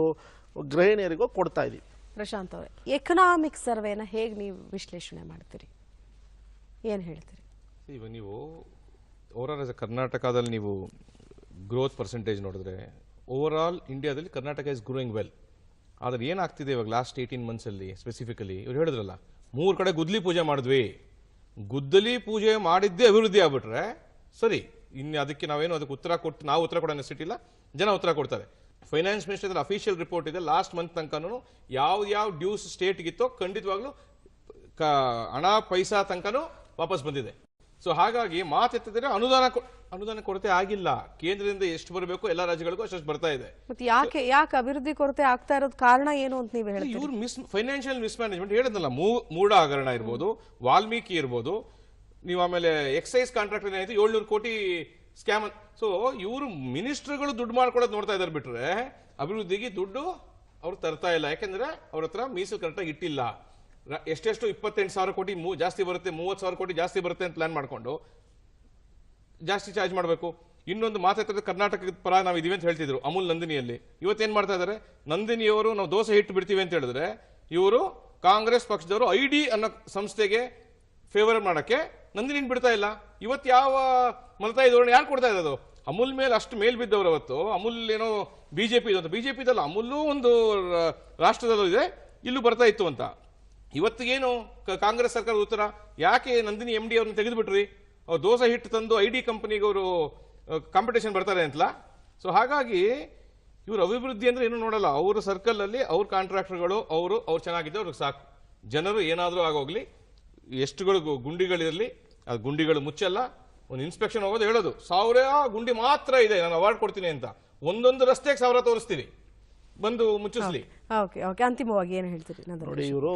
ಗೃಹಿಣಿಯರಿಗೋ ಕೊಡ್ತಾ ಇದೀವಿ. ಪ್ರಶಾಂತ್ ಅವರೇ ಎಕನಾಮಿಕ್ ಸರ್ವೆನ ಹೇಗೆ ನೀವು ವಿಶ್ಲೇಷಣೆ ಮಾಡ್ತೀರಿ? ಏನು ಹೇಳ್ತೀರಿ? ಇವಾಗ ನೀವು ಓವರ್ ಆಲ್ ಕರ್ನಾಟಕದಲ್ಲಿ ನೀವು ಗ್ರೋತ್ ಪರ್ಸೆಂಟೇಜ್ ನೋಡಿದ್ರೆ ಓವರ್ ಆಲ್ ಇಂಡಿಯಾದಲ್ಲಿ ಕರ್ನಾಟಕ ಇಸ್ ಗ್ರೋಯಿಂಗ್ ವೆಲ್ ಆದರೆ ಏನಾಗ್ತಿದೆ ಇವಾಗ ಲಾಸ್ಟ್ ಏಯ್ಟೀನ್ ಮಂತ್ಸಲ್ಲಿ ಸ್ಪೆಸಿಫಿಕಲಿ ಇವ್ರು ಹೇಳಿದ್ರಲ್ಲ, ಮೂರು ಕಡೆ ಗುದ್ದಲಿ ಪೂಜೆ ಮಾಡಿದ್ವಿ. ಗುದ್ದಲಿ ಪೂಜೆ ಮಾಡಿದ್ದೇ ಅಭಿವೃದ್ಧಿ ಆಗ್ಬಿಟ್ರೆ, ಸರಿ, ಇನ್ನು ಅದಕ್ಕೆ ನಾವೇನು ಅದಕ್ಕೆ ಉತ್ತರ ಕೊಟ್ಟು, ನಾವು ಉತ್ತರ ಕೊಡೋ ನೆಸಿಟಿ ಇಲ್ಲ, ಜನ ಉತ್ತರ ಕೊಡ್ತಾರೆ. ಫೈನಾನ್ಸ್ ಮಿನಿಸ್ಟರ್ ಅಫಿಷಿಯಲ್ ರಿಪೋರ್ಟ್ ಇದೆ ಲಾಸ್ಟ್ ಮಂತ್ ತನಕನೂ ಯಾವ ಯಾವ ಡ್ಯೂಸ್ ಸ್ಟೇಟ್ಗಿತ್ತೋ ಖಂಡಿತವಾಗ್ಲೂ ಕ- ಹಣ, ಪೈಸಾ ತನಕನೂ ವಾಪಸ್ ಬಂದಿದೆ. ಸೊ ಹಾಗಾಗಿ ಮಾತೆತ್ತಿದ್ರೆ ಅನುದಾನ ಅನುದಾನ ಕೊರತೆ ಆಗಿಲ್ಲ. ಕೇಂದ್ರದಿಂದ ಎಷ್ಟು ಬರಬೇಕು ಎಲ್ಲಾ ರಾಜ್ಯಗಳಿಗೂ ಅಷ್ಟು ಬರ್ತಾ ಇದೆ. ಮತ್ತೆ ಯಾಕೆ ಯಾಕೆ ಅಭಿವೃದ್ಧಿ ಕೊರತೆ ಆಗ್ತಾ ಇರೋದು ಕಾರಣ ಏನು ಅಂತ ನೀವು ಹೇಳಿ ಇವ್ರು ಮಿಸ್ ಫೈನಾನ್ಷಿಯಲ್ ಮಿಸ್ಮ್ಯಾನೇಜ್ಮೆಂಟ್ ಹೇಳಿದ್ನಲ್ಲ ಮೂಡ ಹಗರಣ ಇರ್ಬೋದು ವಾಲ್ಮೀಕಿ ಇರ್ಬೋದು ನೀವು ಆಮೇಲೆ ಎಕ್ಸೈಸ್ ಕಾಂಟ್ರಾಕ್ಟ್ ಏನಾಯ್ತು ಏಳ್ನೂರು ಕೋಟಿ ಸ್ಕ್ಯಾಮ್ ಸೊ ಇವರು ಮಿನಿಸ್ಟರ್ಗಳು ದುಡ್ಡು ಮಾಡ್ಕೊಳ್ಳೋದು ನೋಡ್ತಾ ಇದಾರೆ ಬಿಟ್ರೆ ಅಭಿವೃದ್ಧಿಗೆ ದುಡ್ಡು ಅವ್ರು ತರ್ತಾ ಇಲ್ಲ. ಯಾಕಂದ್ರೆ ಅವ್ರ ಹತ್ರ ಮೀಸಲು ಕರೆಕ್ಟಾಗಿ ಇಟ್ಟಿಲ್ಲ. ಎಷ್ಟೆಷ್ಟು ಇಪ್ಪತ್ತೆಂಟು ಸಾವಿರ ಕೋಟಿ ಮೂ ಜಾಸ್ತಿ ಬರುತ್ತೆ, ಮೂವತ್ತು ಸಾವಿರ ಕೋಟಿ ಜಾಸ್ತಿ ಬರುತ್ತೆ ಅಂತ ಪ್ಲಾನ್ ಮಾಡಿಕೊಂಡು ಜಾಸ್ತಿ ಚಾರ್ಜ್ ಮಾಡಬೇಕು. ಇನ್ನೊಂದು ಮಾತಾಡ್ತಾರೆ ಕರ್ನಾಟಕದ ಪರ ನಾವು ಇದೀವಿ ಅಂತ ಹೇಳ್ತಿದ್ರು ಅಮೂಲ್ ನಂದಿನಿಯಲ್ಲಿ. ಇವತ್ತೇನು ಮಾಡ್ತಾ ಇದ್ದಾರೆ ನಂದಿನಿಯವರು ನಾವು ದೋಸೆ ಹಿಟ್ಟು ಬಿಡ್ತೀವಿ ಅಂತ ಹೇಳಿದ್ರೆ ಇವರು ಕಾಂಗ್ರೆಸ್ ಪಕ್ಷದವರು ಐ ಡಿ ಅನ್ನೋ ಸಂಸ್ಥೆಗೆ ಫೇವರ್ ಮಾಡೋಕ್ಕೆ ನಂದಿನಿ ಬಿಡ್ತಾ ಇಲ್ಲ. ಇವತ್ತು ಯಾವ ಮಲತಾಯಿ ಧೋರಣೆ ಯಾರು ಕೊಡ್ತಾ ಇರೋದು? ಅಮೂಲ್ ಮೇಲೆ ಅಷ್ಟು ಮೇಲ್ ಬಿದ್ದವರು ಅವತ್ತು. ಅಮೂಲ್ ಏನೋ ಬಿ ಬಿಜೆಪಿ ಇದು ಅಂತ. ಪಿ ಇದಲ್ಲ ಅಮೂಲು ಒಂದು ರಾಷ್ಟ್ರದಲ್ಲೂ ಇದೆ, ಇಲ್ಲೂ ಬರ್ತಾ ಇತ್ತು ಅಂತ. ಇವತ್ತಿಗೇನು ಏನು ಕಾಂಗ್ರೆಸ್ ಸರ್ಕಾರದ ಉತ್ತರ? ಯಾಕೆ ನಂದಿನಿ ಎಂ ಡಿ ಅವ್ರನ್ನ ತೆಗೆದುಬಿಟ್ರಿ? ಅವ್ರು ದೋಸೆ ಹಿಟ್ಟು ತಂದು ಐ ಡಿ ಕಂಪನಿಗೆ ಅವರು ಕಾಂಪಿಟೇಷನ್ ಬರ್ತಾರೆ ಅಂತಲ್ಲ ಸೊ ಹಾಗಾಗಿ ಇವರು ಅಭಿವೃದ್ಧಿ ಅಂದ್ರೆ ಏನು ನೋಡಲ್ಲ. ಅವ್ರ ಸರ್ಕಲಲ್ಲಿ ಅವ್ರ ಕಾಂಟ್ರಾಕ್ಟರ್ಗಳು ಅವರು ಅವ್ರು ಚೆನ್ನಾಗಿದ್ದು ಅವ್ರಿಗೆ ಸಾಕು. ಜನರು ಏನಾದರೂ ಆಗೋಗ್ಲಿ ಎಷ್ಟುಗಳು ಗುಂಡಿಗಳಿರಲಿ ಆ ಗುಂಡಿಗಳು ಮುಚ್ಚಲ್ಲ. ಒಂದು ಇನ್ಸ್ಪೆಕ್ಷನ್ ಹೋಗೋದು ಹೇಳೋದು. ಸಾವಿರ ಗುಂಡಿ ಮಾತ್ರ ಇದೆ ನಾನು ಅವಾರ್ಡ್ ಕೊಡ್ತೀನಿ ಅಂತ. ಒಂದೊಂದು ರಸ್ತೆಗೆ ಸಾವಿರ ತೋರಿಸ್ತೀವಿ. ಬಂದು ಮುಚ್ಚಿಸ್ಲಿ. Okay okay. ಅಂತಿಮವಾಗಿ ಏನು ಹೇಳ್ತೀರಿ? ನೋಡಿ ಇವರು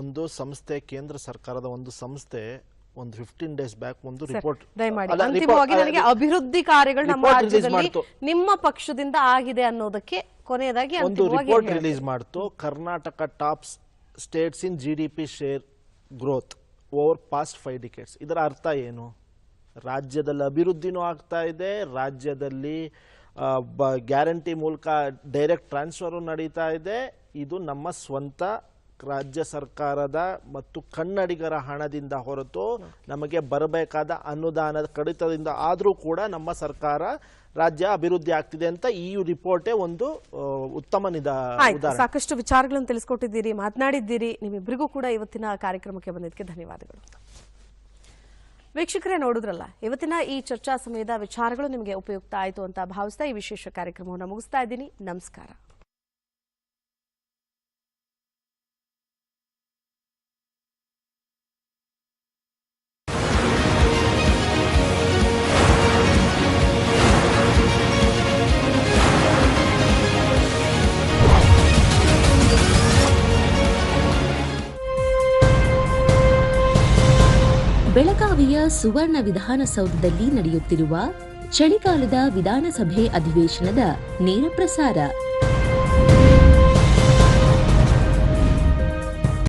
ಒಂದು ಸಂಸ್ಥೆ ಕೇಂದ್ರ ಸರ್ಕಾರದ ಒಂದು ಸಂಸ್ಥೆ ಒಂದು ಫಿಫ್ಟೀನ್ ಡೇಸ್ ಬ್ಯಾಕ್ ಒಂದು ರಿಪೋರ್ಟ್ ದಯಮಾಡಿ. ಅಂತಿಮವಾಗಿ ನನಗೆ ಅಭಿವೃದ್ಧಿ ಕಾರ್ಯಗಳು ನಮ್ಮ ರಾಜ್ಯದಲ್ಲಿ ನಿಮ್ಮ ಪಕ್ಷದಿಂದ ಆಗಿದೆ ಅನ್ನೋದಕ್ಕೆ ಕೊನೆಯದಾಗಿ ಒಂದು ರಿಪೋರ್ಟ್ ರಿಲೀಸ್ ಮಾಡ್ತು. Karnataka tops states in G D P share growth over past five decades ಇದರ ಅರ್ಥ ಏನು? ರಾಜ್ಯದಲ್ಲಿ ಅಭಿವೃದ್ಧಿನೂ ಆಗ್ತಾ ಇದೆ. ರಾಜ್ಯದಲ್ಲಿ ಗ್ಯಾರಂಟಿ ಮೂಲಕ ಡೈರೆಕ್ಟ್ ಟ್ರಾನ್ಸ್ಫರು ನಡೀತಾ ಇದೆ. ಇದು ನಮ್ಮ ಸ್ವಂತ ರಾಜ್ಯ ಸರ್ಕಾರದ ಮತ್ತು ಕನ್ನಡಿಗರ ಹಣದಿಂದ ಹೊರತು ನಮಗೆ ಬರಬೇಕಾದ ಅನುದಾನದ ಕಡಿತದಿಂದ ಆದರೂ ಕೂಡ ನಮ್ಮ ಸರ್ಕಾರ ರಾಜ್ಯ ಅಭಿವೃದ್ಧಿ ಆಗ್ತಿದೆ ಅಂತ ಈ ರಿಪೋರ್ಟೇ ಒಂದು ಉತ್ತಮ ನಿಧಾನ ಸಾಕಷ್ಟು ವಿಚಾರಗಳನ್ನು ತಿಳಿಸ್ಕೊಟ್ಟಿದ್ದೀರಿ ಮಾತನಾಡಿದ್ದೀರಿ. ನಿಮ್ಮಿಬ್ಬರಿಗೂ ಕೂಡ ಇವತ್ತಿನ ಕಾರ್ಯಕ್ರಮಕ್ಕೆ ಬಂದಿದ್ದಕ್ಕೆ ಧನ್ಯವಾದಗಳು. ವೀಕ್ಷಕರೇ ನೋಡಿದ್ರಲ್ಲ ಇವತ್ತಿನ ಈ ಚರ್ಚಾ ಸಮಯದ ವಿಚಾರಗಳು ನಿಮಗೆ ಉಪಯುಕ್ತ ಆಯಿತು ಅಂತ ಭಾವಿಸ್ತಾ ಈ ವಿಶೇಷ ಕಾರ್ಯಕ್ರಮವನ್ನು ಮುಗಿಸ್ತಾ ಇದ್ದೀನಿ. ನಮಸ್ಕಾರ. ಬೆಳಗಾವಿಯ ಸುವರ್ಣ ವಿಧಾನಸೌಧದಲ್ಲಿ ನಡೆಯುತ್ತಿರುವ ಚಳಿಗಾಲದ ವಿಧಾನಸಭೆ ಅಧಿವೇಶನದ ನೇರ ಪ್ರಸಾರ.